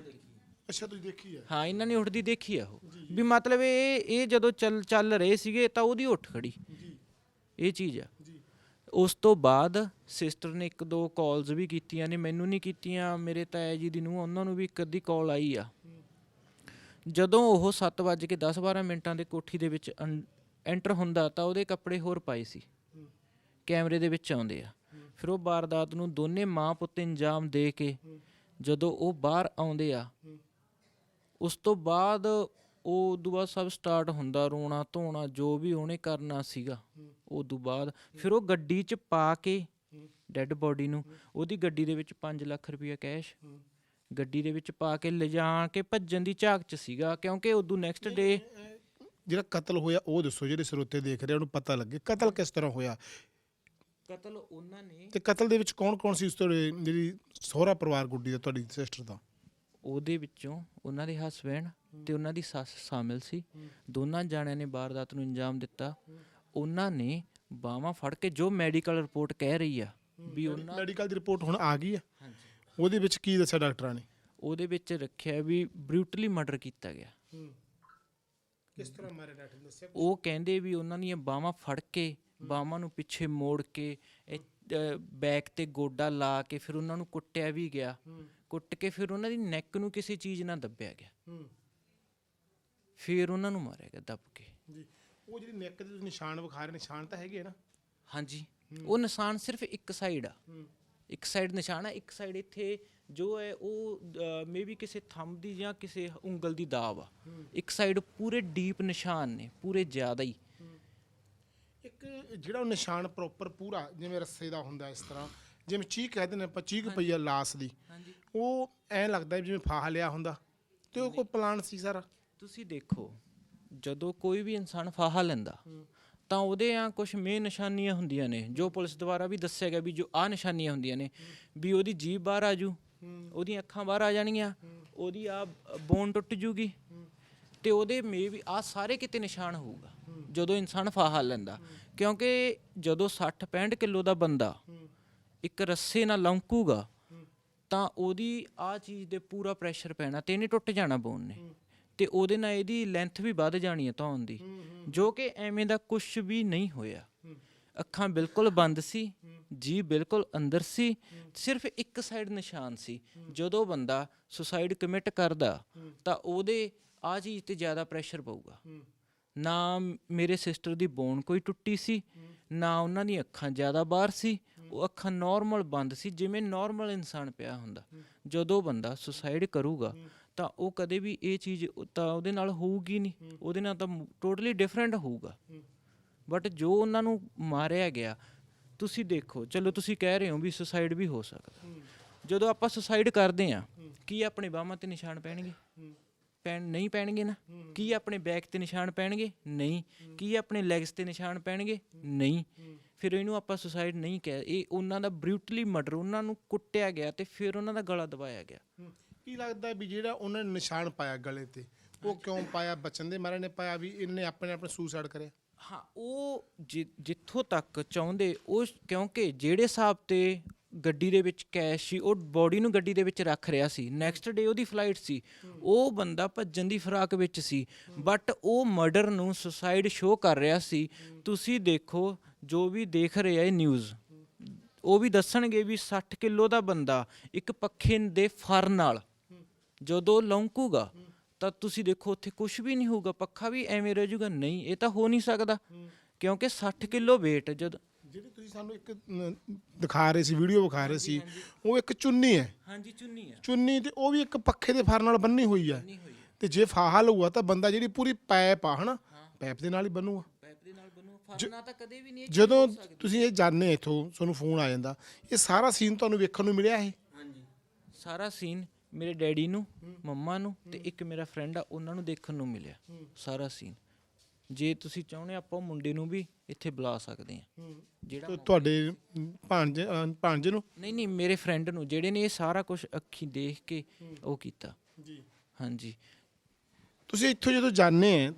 ਅੱਛਾ ਤੁਸੀਂ ਦੇਖੀ ਹੈ ਹਾਂ ਇਹਨਾਂ ਨੇ ਉੱਠਦੀ ਦੇਖੀ ਆ ਉਹ। ਵੀ ਮਤਲਬ ਇਹ ਇਹ ਜਦੋਂ ਚੱਲ ਚੱਲ ਰਹੇ ਸੀਗੇ ਤਾਂ ਉਹਦੀ ਉੱਠ ਖੜੀ। ਇਹ ਚੀਜ਼ ਆ। ਉਸ ਤੋਂ ਬਾਅਦ ਸਿਸਟਰ ਨੇ ਇੱਕ ਦੋ ਕਾਲਸ ਵੀ ਕੀਤੀਆਂ ਨੇ ਮੈਨੂੰ ਨਹੀਂ ਕੀਤੀਆਂ ਮੇਰੇ ਤਾਇਆ ਜੀ ਦੀ ਨੂੰ ਉਹਨਾਂ ਨੂੰ ਵੀ ਇੱਕ ਅੱਧੀ ਕਾਲ ਆਈ ਆ। ਜਦੋਂ ਉਹ 7:10-12 ਮਿੰਟਾਂ ਦੇ ਕੋਠੀ ਦੇ ਵਿੱਚ ਐਂਟਰ ਹੁੰਦਾ ਤਾਂ ਉਹਦੇ ਕੱਪੜੇ ਹੋਰ ਪਾਏ ਸੀ। ਕੈਮਰੇ ਦੇ ਵਿੱਚ ਆਉਂਦੇ ਆ। ਫਿਰ ਉਹ ਵਾਰਦਾਤ ਨੂੰ ਦੋਨੇ ਮਾਂ ਪੁੱਤ ਇੰਜਾਮ ਦੇ ਕੇ ਜਦੋਂ ਉਹ ਬਾਹਰ ਆਉਂਦੇ ਆ ਉਸ ਤੋਂ ਬਾਅਦ ਉਹ ਉਦੋਂ ਬਾਅਦ ਸਭ ਸਟਾਰਟ ਹੁੰਦਾ ਰੋਣਾ ਧੋਣਾ ਜੋ ਵੀ ਉਹਨੇ ਕਰਨਾ ਸੀਗਾ। ਉਦੋਂ ਬਾਅਦ ਫਿਰ ਉਹ ਗੱਡੀ 'ਚ ਪਾ ਕੇ ਡੈੱਡ ਬੋਡੀ ਨੂੰ ਉਹਦੀ ਗੱਡੀ ਦੇ ਵਿੱਚ 5 ਲੱਖ ਰੁਪਇਆ ਕੈਸ਼ ਗੱਡੀ ਦੇ ਵਿੱਚ ਪਾ ਕੇ ਲਿਜਾ ਕੇ ਭੱਜਣ ਦੀ ਝਾਕ 'ਚ ਸੀਗਾ ਕਿਉਂਕਿ ਉਦੋਂ ਨੈਕਸਟ ਡੇ ਜਿਹੜਾ ਕਤਲ ਹੋਇਆ ਉਹ ਦੱਸੋ ਜਿਹੜੇ ਸਰੋਤੇ ਦੇਖ ਰਹੇ ਉਹਨੂੰ ਪਤਾ ਲੱਗੇ। ਕਤਲ ਕਿਸ ਤਰ੍ਹਾਂ ਹੋਇਆ? ਕਤਲ ਉਹਨਾਂ ਨੇ ਤੇ ਕਤਲ ਦੇ ਵਿੱਚ ਕੌਣ ਕੌਣ ਸੀ ਉਸ ਤੋਂ ਜਿਹੜੀ ਸਹੁਰਾ ਪਰਿਵਾਰ ਗੁੱਡੀ ਦਾ ਤੁਹਾਡੀ ਸਿਸਟਰ ਦਾ? ਉਹਦੇ ਵਿੱਚੋਂ ਉਹਨਾਂ ਦੇ ਹਸਬੈਂਡ ਤੇ ਉਹਨਾਂ ਦੀ ਸੱਸ ਸ਼ਾਮਿਲ ਸੀ। ਦੋਨਾਂ ਜਾਣਿਆਂ ਨੇ ਵਾਰਦਾਤ ਨੂੰ ਅੰਜਾਮ ਦਿੱਤਾ। ਉਹਨਾਂ ਨੇ ਬਾਹਾਂ ਫੜ ਕੇ ਜੋ ਮੈਡੀਕਲ ਰਿਪੋਰਟ ਕਹਿ ਰਹੀ ਆ ਵੀ ਉਹਨਾਂ ਮੈਡੀਕਲ ਦੀ ਰਿਪੋਰਟ ਹੁਣ ਆ ਗਈ ਹੈ ਉਹਦੇ ਵਿੱਚ ਕੀ ਦੱਸਿਆ ਡਾਕਟਰਾਂ ਨੇ? ਉਹਦੇ ਵਿੱਚ ਰੱਖਿਆ ਵੀ ਬਰੂਟਲੀ ਮਰਡਰ ਕੀਤਾ ਗਿਆ। ਕਿਸ ਤਰ੍ਹਾਂ ਮਾਰੇ ਡਾਕਟਰ ਨੇ ਦੱਸਿਆ ਉਹ ਕਹਿੰਦੇ ਵੀ ਉਹਨਾਂ ਦੀਆਂ ਬਾਹਾਂ ਫੜ ਕੇ ਬਾਹਾਂ ਨੂੰ ਪਿੱਛੇ ਮੋੜ ਕੇ ਬੈਕ ਤੇ ਗੋਡਾ ਲਾ ਕੇ ਫਿਰ ਉਹਨਾਂ ਨੂੰ ਕੁੱਟਿਆ ਵੀ ਗਿਆ। ਕੁੱਟ ਕੇ ਫਿਰ ਉਹਨਾਂ ਦੀ ਨੈਕ ਨੂੰ ਕਿਸੇ ਚੀਜ਼ ਨਾਲ ਦੱਬਿਆ ਗਿਆ। ਹੂੰ। ਫਿਰ ਉਹਨਾਂ ਨੂੰ ਮਾਰਿਆ ਗਿਆ ਦੱਬ ਕੇ। ਜੀ। ਉਹ ਜਿਹੜੀ ਨੈਕ ਦੇ ਤੁਸੀਂ ਨਿਸ਼ਾਨ ਵਿਖਾ ਰਹੇ ਨਿਸ਼ਾਨ ਤਾਂ ਹੈਗੇ ਆ ਨਾ? ਹਾਂਜੀ। ਉਹ ਨਿਸ਼ਾਨ ਸਿਰਫ ਇੱਕ ਸਾਈਡ ਆ। ਇੱਕ ਸਾਈਡ ਨਿਸ਼ਾਨ ਹੈ ਇੱਕ ਸਾਈਡ ਇੱਥੇ ਜੋ ਹੈ ਉਹ ਮੇਬੀ ਕਿਸੇ ਥੰਬ ਦੀ ਜਾਂ ਕਿਸੇ ਉਂਗਲ ਦੀ ਦਾਬ ਆ। ਇੱਕ ਸਾਈਡ ਪੂਰੇ ਡੀਪ ਨਿਸ਼ਾਨ ਨੇ ਪੂਰੇ ਜ਼ਿਆਦਾ ਹੀ। ਇੱਕ ਜਿਹੜਾ ਉਹ ਨਿਸ਼ਾਨ ਪ੍ਰੋਪਰ ਪੂਰਾ ਜਿਵੇਂ ਰੱਸੇ ਦਾ ਹੁੰਦਾ ਇਸ ਤਰ੍ਹਾਂ ਜਿਵੇਂ ਚੀਕ ਕਹਿੰਦੇ ਨੇ ਆਪਾਂ ਚੀਕ ਪਈ ਆ ਲਾਸ ਦੀ। ਹਾਂਜੀ। ਉਹ ਐ ਲੱਗਦਾ ਜਿਵੇਂ ਫਾਹ ਲਿਆ ਹੁੰਦਾ। ਤੇ ਉਹ ਕੋਈ ਪਲਾਨ ਸੀ ਸਾਰਾ? ਤੁਸੀਂ ਦੇਖੋ ਜਦੋਂ ਕੋਈ ਵੀ ਇਨਸਾਨ ਫਾਹਾ ਲੈਂਦਾ ਤਾਂ ਉਹਦੇ ਆ ਕੁਝ ਮੇਨ ਨਿਸ਼ਾਨੀਆਂ ਹੁੰਦੀਆਂ ਨੇ ਜੋ ਪੁਲਿਸ ਦੁਆਰਾ ਵੀ ਦੱਸਿਆ ਗਿਆ ਵੀ ਜੋ ਆ ਨਿਸ਼ਾਨੀਆਂ ਹੁੰਦੀਆਂ ਨੇ ਵੀ ਉਹਦੀ ਜੀਭ ਬਾਹਰ ਆ ਜੂ ਉਹਦੀਆਂ ਅੱਖਾਂ ਬਾਹਰ ਆ ਜਾਣਗੀਆਂ ਉਹਦੀ ਆ ਬੋਨ ਟੁੱਟ ਜੂਗੀ। ਤੇ ਉਹਦੇ ਮੇ ਵੀ ਆ ਸਾਰੇ ਕਿਤੇ ਨਿਸ਼ਾਨ ਹੋਊਗਾ ਜਦੋਂ ਇਨਸਾਨ ਫਾਹਾ ਲੈਂਦਾ। ਕਿਉਂਕਿ ਜਦੋਂ 60 65 ਕਿਲੋ ਦਾ ਬੰਦਾ ਇੱਕ ਰੱਸੇ ਨਾਲ ਲੰਕੂਗਾ, ਤਾਂ ਉਹਦੀ ਆ ਚੀਜ਼ ਦੇ ਪੂਰਾ ਪ੍ਰੈਸ਼ਰ ਪੈਣਾ ਤੇ ਇਹਨੇ ਟੁੱਟ ਜਾਣਾ ਬੋਨ ਨੇ। ਤੇ ਉਹਦੇ ਨਾਲ ਇਹਦੀ ਲੈਂਥ ਵੀ ਵੱਧ ਜਾਣੀ ਹੈ ਧੌਣ ਦੀ, ਜੋ ਕਿ ਐਵੇਂ ਦਾ ਕੁਝ ਵੀ ਨਹੀਂ ਹੋਇਆ। ਅੱਖਾਂ ਬਿਲਕੁਲ ਬੰਦ ਸੀ, ਜੀ ਬਿਲਕੁਲ ਅੰਦਰ ਸੀ, ਸਿਰਫ ਇੱਕ ਸਾਈਡ ਨਿਸ਼ਾਨ ਸੀ। ਜਦੋਂ ਬੰਦਾ ਸੁਸਾਈਡ ਕਮਿਟ ਕਰਦਾ, ਤਾਂ ਉਹਦੇ ਆ ਚੀਜ਼ ਤੇ ਜ਼ਿਆਦਾ ਪ੍ਰੈਸ਼ਰ ਪਊਗਾ। ਨਾ ਮੇਰੇ ਸਿਸਟਰ ਦੀ ਬੋਨ ਕੋਈ ਟੁੱਟੀ ਸੀ, ਨਾ ਉਹਨਾਂ ਦੀ ਅੱਖਾਂ ਜ਼ਿਆਦਾ ਬਾਹਰ ਸੀ ਉਹ ਅੱਖਾਂ ਨਾਰਮਲ ਬੰਦ ਸੀ ਜਿਵੇਂ ਨਾਰਮਲ ਇਨਸਾਨ ਪਿਆ ਹੁੰਦਾ। ਜਦੋਂ ਬੰਦਾ ਸੁਸਾਈਡ ਕਰੂਗਾ ਤਾਂ ਉਹ ਕਦੇ ਵੀ ਇਹ ਚੀਜ਼ ਤਾਂ ਉਹਦੇ ਨਾਲ ਹੋਊਗੀ ਨਹੀਂ। ਉਹਦੇ ਨਾਲ ਤਾਂ ਟੋਟਲੀ ਡਿਫਰੈਂਟ ਹੋਊਗਾ। ਬਟ ਜੋ ਉਹਨਾਂ ਨੂੰ ਮਾਰਿਆ ਗਿਆ ਤੁਸੀਂ ਦੇਖੋ ਚਲੋ ਤੁਸੀਂ ਕਹਿ ਰਹੇ ਹੋ ਵੀ ਸੁਸਾਈਡ ਵੀ ਹੋ ਸਕਦਾ। ਜਦੋਂ ਆਪਾਂ ਸੁਸਾਈਡ ਕਰਦੇ ਆ ਕੀ ਆਪਣੇ ਬਾਹਾਂ ਤੇ ਨਿਸ਼ਾਨ ਪੈਣਗੇ? ਪੈਣ ਨਹੀਂ ਪੈਣਗੇ ਨਾ? ਕੀ ਆਪਣੇ ਬੈਕ ਤੇ ਨਿਸ਼ਾਨ ਪੈਣਗੇ? ਨਹੀਂ। ਕੀ ਆਪਣੇ ਲੈਗਸ ਤੇ ਨਿਸ਼ਾਨ ਪੈਣਗੇ? ਨਹੀਂ। ਫਿਰ ਇਹਨੂੰ ਆਪਾਂ ਸੁਸਾਈਡ ਨਹੀਂ ਕਹਿ ਇਹ ਉਹਨਾਂ ਦਾ ਬਰੂਟਲੀ ਮਰਡਰ ਉਹਨਾਂ ਨੂੰ ਕੁੱਟਿਆ ਗਿਆ ਤੇ ਫਿਰ ਉਹਨਾਂ ਦਾ ਗਲਾ ਦਬਾਇਆ ਗਿਆ। ਕੀ ਲੱਗਦਾ ਵੀ ਜਿਹੜਾ ਉਹਨਾਂ ਨੇ ਨਿਸ਼ਾਨ ਪਾਇਆ ਗਲੇ ਤੇ ਉਹ ਕਿਉਂ ਪਾਇਆ? ਬਚਨ ਦੇ ਮਾਰੇ ਨੇ ਪਾਇਆ ਵੀ ਇਹਨੇ ਆਪਣੇ ਆਪਣੇ ਸੁਸਾਈਡ ਕਰਿਆ? ਹਾਂ ਉਹ ਜਿੱਥੋਂ ਤੱਕ ਚਾਹੁੰਦੇ ਉਹ ਕਿਉਂਕਿ ਜਿਹੜੇ ਹਿਸਾਬ ਤੇ ਗੱਡੀ ਦੇ ਵਿੱਚ ਕੈਸ਼ ਸੀ, ਉਹ ਬੋਡੀ ਨੂੰ ਗੱਡੀ ਦੇ ਵਿੱਚ ਰੱਖ ਰਿਹਾ ਸੀ। ਨੈਕਸਟ ਡੇ ਉਹਦੀ ਫਲਾਈਟ ਸੀ। ਉਹ ਬੰਦਾ ਭੱਜਣ ਦੀ ਫਰਾਕ ਵਿੱਚ ਸੀ। ਬਟ ਉਹ ਮਰਡਰ ਨੂੰ ਸੁਸਾਈਡ ਸ਼ੋ ਕਰ ਰਿਹਾ ਸੀ। ਤੁਸੀਂ ਦੇਖੋ, ਜੋ ਵੀ ਦੇਖ ਰਿਹਾ ਆ ਨਿਊਜ਼ ਉਹ ਵੀ ਦੱਸਣਗੇ ਵੀ 60 ਕਿਲੋ ਦਾ ਬੰਦਾ ਇੱਕ ਪੱਖੇ ਦੇ ਫਰ ਨਾਲ ਜਦੋਂ ਲੌਂਕੂਗਾ, ਤਾਂ ਤੁਸੀਂ ਦੇਖੋ ਉੱਥੇ ਕੁਝ ਵੀ ਨਹੀਂ ਹੋਊਗਾ। ਪੱਖਾ ਵੀ ਐਵੇਂ ਰਹਿ ਜਾਊਗਾ। ਨਹੀਂ, ਇਹ ਤਾਂ ਹੋ ਨਹੀਂ ਸਕਦਾ। ਕਿਉਂਕਿ 60 ਕਿਲੋ weight, ਜਦ ਜਿਹੜੀ ਤੁਸੀਂ ਸਾਨੂੰ ਇੱਕ ਅਮ, ਦਿਖਾ ਰਹੇ ਸੀ ਵੀਡੀਓ ਵਿਖਾ ਰਹੇ ਸੀ ਉਹ ਇੱਕ ਚੁੰਨੀ ਹੈ। ਹਾਂਜੀ ਚੁੰਨੀ ਆ ਚੁੰਨੀ ਤੇ ਉਹ ਵੀ ਇੱਕ ਪੱਖੇ ਦੇ ਫਰ ਨਾਲ ਬੰਨੀ ਹੋਈ ਹੈ। ਤੇ ਜੇ ਫਾਹਾ ਲਊਗਾ ਤਾਂ ਬੰਦਾ ਜਿਹੜੀ ਪੂਰੀ ਪੈਪ ਆ ਹਨਾ ਪੈਪ ਦੇ ਨਾਲ ਹੀ ਬੰਨੂਗਾ। ਪਾਈਪ ਦੇ ਨਾਲ ਬਣੂ ਫਰਨਾ ਤਾਂ ਕਦੇ ਵੀ ਨਹੀਂ ਇਹ ਜਦੋਂ ਤੁਸੀਂ ਇਹ ਜਾਣਦੇ ਇਥੋਂ ਤੁਹਾਨੂੰ ਫੋਨ ਆ ਜਾਂਦਾ। ਇਹ ਸਾਰਾ ਸੀਨ ਤੁਹਾਨੂੰ ਵੇਖਣ ਨੂੰ ਮਿਲਿਆ ਇਹ? ਹਾਂਜੀ। ਸਾਰਾ ਸੀਨ ਮੇਰੇ ਡੈਡੀ ਨੂੰ ਮੰਮਾ ਨੂੰ ਤੇ ਇੱਕ ਮੇਰਾ ਫਰੈਂਡ ਆ ਉਹਨਾਂ ਨੂੰ ਦੇਖਣ ਨੂੰ ਮਿਲਿਆ। ਸਾਰਾ ਸੀਨ ਜੇ ਤੁਸੀਂ ਚਾਹੁੰਦੇ ਆਪਾਂ ਉਹ ਮੁੰਡੇ ਨੂੰ ਵੀ ਇੱਥੇ ਬੁਲਾ ਸਕਦੇ ਆ। ਜਿਹੜਾ ਤੁਹਾਡੇ ਭਾਂਜੇ ਭਾਂਜੇ ਨੂੰ? ਨਹੀਂ ਨਹੀਂ ਮੇਰੇ ਫਰੈਂਡ ਨੂੰ ਜਿਹੜੇ ਨੇ ਇਹ ਸਾਰਾ ਕੁਝ ਅੱਖੀ ਦੇਖ ਕੇ ਉਹ ਕੀਤਾ। ਜੀ। ਹਾਂਜੀ। ਤੁਸੀਂ ਇੱਥੋਂ ਜਦੋਂ ਜਾਂਦੇ ਆ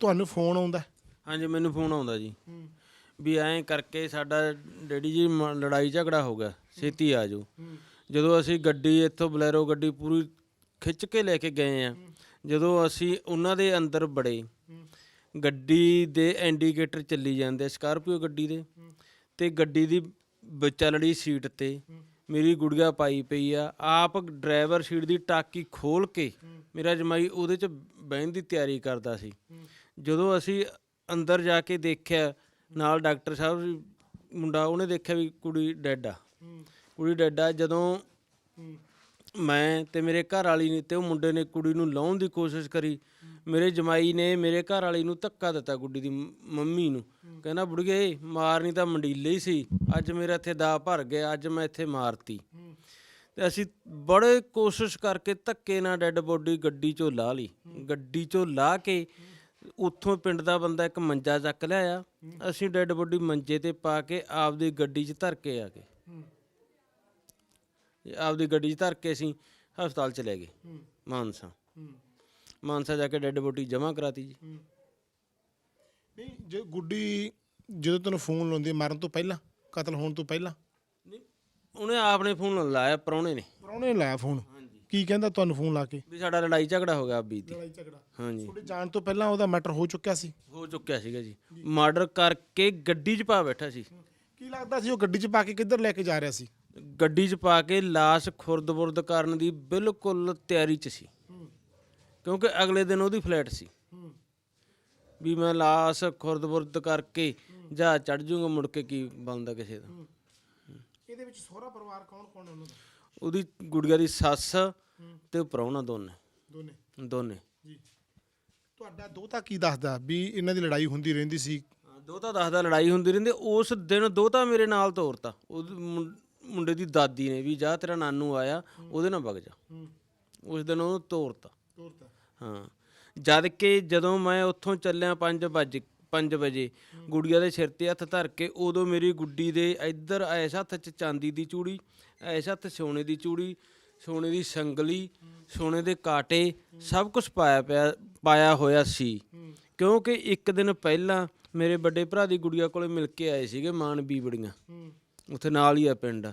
ਤੁਹਾਨੂੰ ਫੋਨ ਆਉਂਦਾ? ਹਾਂਜੀ ਮੈਨੂੰ ਫੋਨ ਆਉਂਦਾ ਜੀ। ਵੀ ਐਂ ਕਰਕੇ ਸਾਡਾ ਡੈਡੀ ਜੀ ਮ- ਲੜਾਈ ਝਗੜਾ ਹੋ ਗਿਆ ਛੇਤੀ ਆ ਜਾਓ। ਜਦੋਂ ਅਸੀਂ ਗੱਡੀ ਇੱਥੋਂ ਬਲੈਰੋ ਗੱਡੀ ਪੂਰੀ ਖਿੱਚ ਕੇ ਲੈ ਕੇ ਗਏ ਆ ਜਦੋਂ ਅਸੀਂ ਉਹਨਾਂ ਦੇ ਅੰਦਰ ਬੜੇ ਗੱਡੀ ਦੇ ਇੰਡੀਕੇਟਰ ਚੱਲੀ ਜਾਂਦੇ ਸਕਾਰਪੀਓ ਗੱਡੀ ਦੇ। ਤੇ ਗੱਡੀ ਦੀ ਵਿਚਲੜੀ ਸੀਟ ਤੇ ਮੇਰੀ ਗੁੜੀਆ ਪਾਈ ਪਈ ਆ। ਆਪ ਡਰਾਈਵਰ ਸੀਟ ਦੀ ਟਾਕੀ ਖੋਲ ਕੇ ਮੇਰਾ ਜਮਾਈ ਉਹਦੇ ਚ ਬਹਿਣ ਦੀ ਤਿਆਰੀ ਕਰਦਾ ਸੀ। ਜਦੋਂ ਅਸੀਂ ਅੰਦਰ ਜਾ ਕੇ ਦੇਖਿਆ, ਨਾਲ ਡਾਕਟਰ ਸਾਹਿਬ ਮੁੰਡਾ ਉਹਨੇ ਦੇਖਿਆ ਵੀ ਕੁੜੀ ਡੈਡ ਆ। ਕੁੜੀ ਡੈਡ ਆ, ਜਦੋਂ ਮੈਂ ਤੇ ਮੇਰੇ ਘਰ ਵਾਲੀ ਨੇ ਤੇ ਉਹ ਮੁੰਡੇ ਨੇ ਕੁੜੀ ਨੂੰ ਲਾਉਣ ਦੀ ਕੋਸ਼ਿਸ਼ ਕਰੀ। ਮੇਰੇ ਜਮਾਈ ਨੇ ਮੇਰੇ ਘਰ ਵਾਲੀ ਨੂੰ ਧੱਕਾ ਦਿੱਤਾ ਗੁੱਡੀ ਦੀ ਮ- ਮੰਮੀ ਨੂੰ। ਕਹਿੰਦਾ, ਬੁੜੀਏ, ਮਾਰਨੀ ਤਾਂ ਮੰਡੀਲੇ ਹੀ ਸੀ। ਅੱਜ ਮੇਰਾ ਇੱਥੇ ਦਾ ਭਰ ਗਿਆ, ਅੱਜ ਮੈਂ ਇੱਥੇ ਮਾਰਤੀ। ਤੇ ਅਸੀਂ ਬੜੇ ਕੋਸ਼ਿਸ਼ ਕਰਕੇ ਧੱਕੇ ਨਾਲ ਡੈੱਡ ਬੋਡੀ ਗੱਡੀ ਚੋਂ ਲਾ ਲਈ। ਗੱਡੀ ਚੋਂ ਲਾ ਕੇ ਉੱਥੋਂ ਪਿੰਡ ਦਾ ਬੰਦਾ ਇੱਕ ਮੰਜਾ ਚੱਕ ਲਿਆਇਆ। ਅਸੀਂ ਡੈੱਡ ਬੋਡੀ ਮੰਜੇ ਤੇ ਪਾ ਕੇ ਆਪਦੀ ਗੱਡੀ 'ਚ ਧਰ ਕੇ ਆ ਗਏ। ਆਪਦੀ ਗੱਡੀ 'ਚ ਧਰ ਕੇ ਅਸੀਂ ਹਸਪਤਾਲ ਚਲੇ ਗਏ। ਮਾਨਸਾ। ਮਾਨਸਾ ਜਾ ਕੇ ਡੈੱਡ ਬੋਡੀ ਜਮ੍ਹਾਂ ਕਰਾਤੀ ਜੀ। ਨਹੀਂ ਜੇ ਗੁੱਡੀ ਜਦੋਂ ਤੁਹਾਨੂੰ ਫੋਨ ਲਾਉਂਦੀ ਹੈ ਮਰਨ ਤੋਂ ਪਹਿਲਾਂ ਕਤਲ ਹੋਣ ਤੋਂ ਪਹਿਲਾਂ? ਨਹੀਂ ਉਹਨੇ ਆਪਣੇ ਫੋਨ ਲਾਇਆ ਪ੍ਰਾਹੁਣੇ ਨੇ। ਪਰੌਣੇ ਲਾਇਆ ਫੋਨ? ਕੀ ਕਹਿੰਦਾ ਤੁਹਾਨੂੰ ਫੋਨ ਲਾ ਕੇ? ਵੀ ਸਾਡਾ ਲੜਾਈ ਝਗੜਾ ਹੋ ਗਿਆ ਬੀਤੀ ਲੜਾਈ ਝਗੜਾ। ਹਾਂਜੀ। ਤੁਹਾਡੇ ਜਾਣ ਤੋਂ ਪਹਿਲਾਂ ਉਹਦਾ ਮੈਟਰ ਹੋ ਚੁੱਕਿਆ ਸੀ? ਹੋ ਚੁੱਕਿਆ ਸੀਗਾ ਜੀ। ਮਰਡਰ ਕਰਕੇ ਗੱਡੀ 'ਚ ਪਾ ਬੈਠਾ ਸੀ। ਕੀ ਲੱਗਦਾ ਸੀ ਉਹ ਗੱਡੀ 'ਚ ਪਾ ਕੇ ਕਿੱਧਰ ਲੈ ਕੇ ਜਾ ਰਿਹਾ ਸੀ? ਗੱਡੀ 'ਚ ਪਾ ਕੇ ਲਾਸ਼ ਖੁਰਦ-ਬੁਰਦ ਕਰਨ ਦੀ ਬਿਲਕੁਲ ਤਿਆਰੀ 'ਚ ਸੀ। ਕਿਉਂਕਿ ਅਗਲੇ ਦਿਨ ਉਹਦੀ ਫਲਾਈਟ ਸੀ। ਵੀ ਮੈਂ ਲਾਸ਼ ਖੁਰਦ-ਬੁਰਦ ਕਰਕੇ ਜਹਾਜ਼ ਚੜ ਜਾਊਂਗਾ ਮੁੜ ਕੇ ਕੀ ਬਣਦਾ ਕਿਸੇ ਦਾ। ਇਹਦੇ ਵਿੱਚ ਸਹੁਰਾ ਪਰਿਵਾਰ ਕੌਣ ਕੌਣ ਉਹਨਾਂ ਦਾ? ਉਹਦੀ ਗੁੜੀਆ ਦੀ ਸੱਸ ਤੇ ਪ੍ਰਾਹੁਣਾ ਦੋਨੇ। ਦੋਨੇ। ਦੋਨੇ। ਜੀ। ਤੁਹਾਡਾ ਦੋਤਾ ਕੀ ਦੱਸਦਾ ਵੀ ਇਹਨਾਂ ਦੀ ਲੜਾਈ ਹੁੰਦੀ ਰਹਿੰਦੀ ਸੀ? ਹਾਂ, ਦੋਹਤਾ ਦੱਸਦਾ ਲੜਾਈ ਹੁੰਦੀ ਰਹਿੰਦੀ ਉਸ ਦਿਨ ਦੋਹਤਾ ਮੇਰੇ ਨਾਲ ਤੋਰਤਾ। ਉਹ ਮੁੰਡੇ ਦੀ ਦਾਦੀ ਨੇ ਵੀ ਜਾ ਤੇਰਾ ਨਾਨੂ ਆਇਆ ਉਹਦੇ ਨਾਲ ਵਗ ਜਾ। ਉਸ ਦਿਨ ਉਹਨੂੰ ਤੋਰਤਾ। ਤੋਰਤਾ। ਹਾਂ। ਜਦ ਕਿ ਜਦੋਂ ਮੈਂ ਉੱਥੋਂ ਚੱਲਿਆ 5 ਵਜੇ 5 ਵਜੇ ਗੁੜੀਆ ਦੇ ਸਿਰ ਤੇ ਹੱਥ ਧਰ ਕੇ ਉਦੋਂ ਮੇਰੀ ਗੁੱਡੀ ਦੇ ਇੱਧਰ ਐਸ ਹੱਥ 'ਚ ਚਾਂਦੀ ਦੀ ਚੂੜੀ ਐਸ ਹੱਥ ਸੋਨੇ ਦੀ ਚੂੜੀ ਸੋਨੇ ਦੀ ਸੰਗਲੀ ਸੋਨੇ ਦੇ ਕਾਂਟੇ ਸਭ ਕੁਝ ਪਾਇਆ ਪਿਆ ਪਾਇਆ ਹੋਇਆ ਸੀ। ਕਿਉਂਕਿ ਇੱਕ ਦਿਨ ਪਹਿਲਾਂ ਮੇਰੇ ਵੱਡੇ ਭਰਾ ਦੀ ਗੁੜੀਆ ਕੋਲੇ ਮਿਲ ਕੇ ਆਏ ਸੀਗੇ ਮਾਨ ਬੀਬੜੀਆਂ। ਉੱਥੇ ਨਾਲ ਹੀ ਆ ਪਿੰਡ।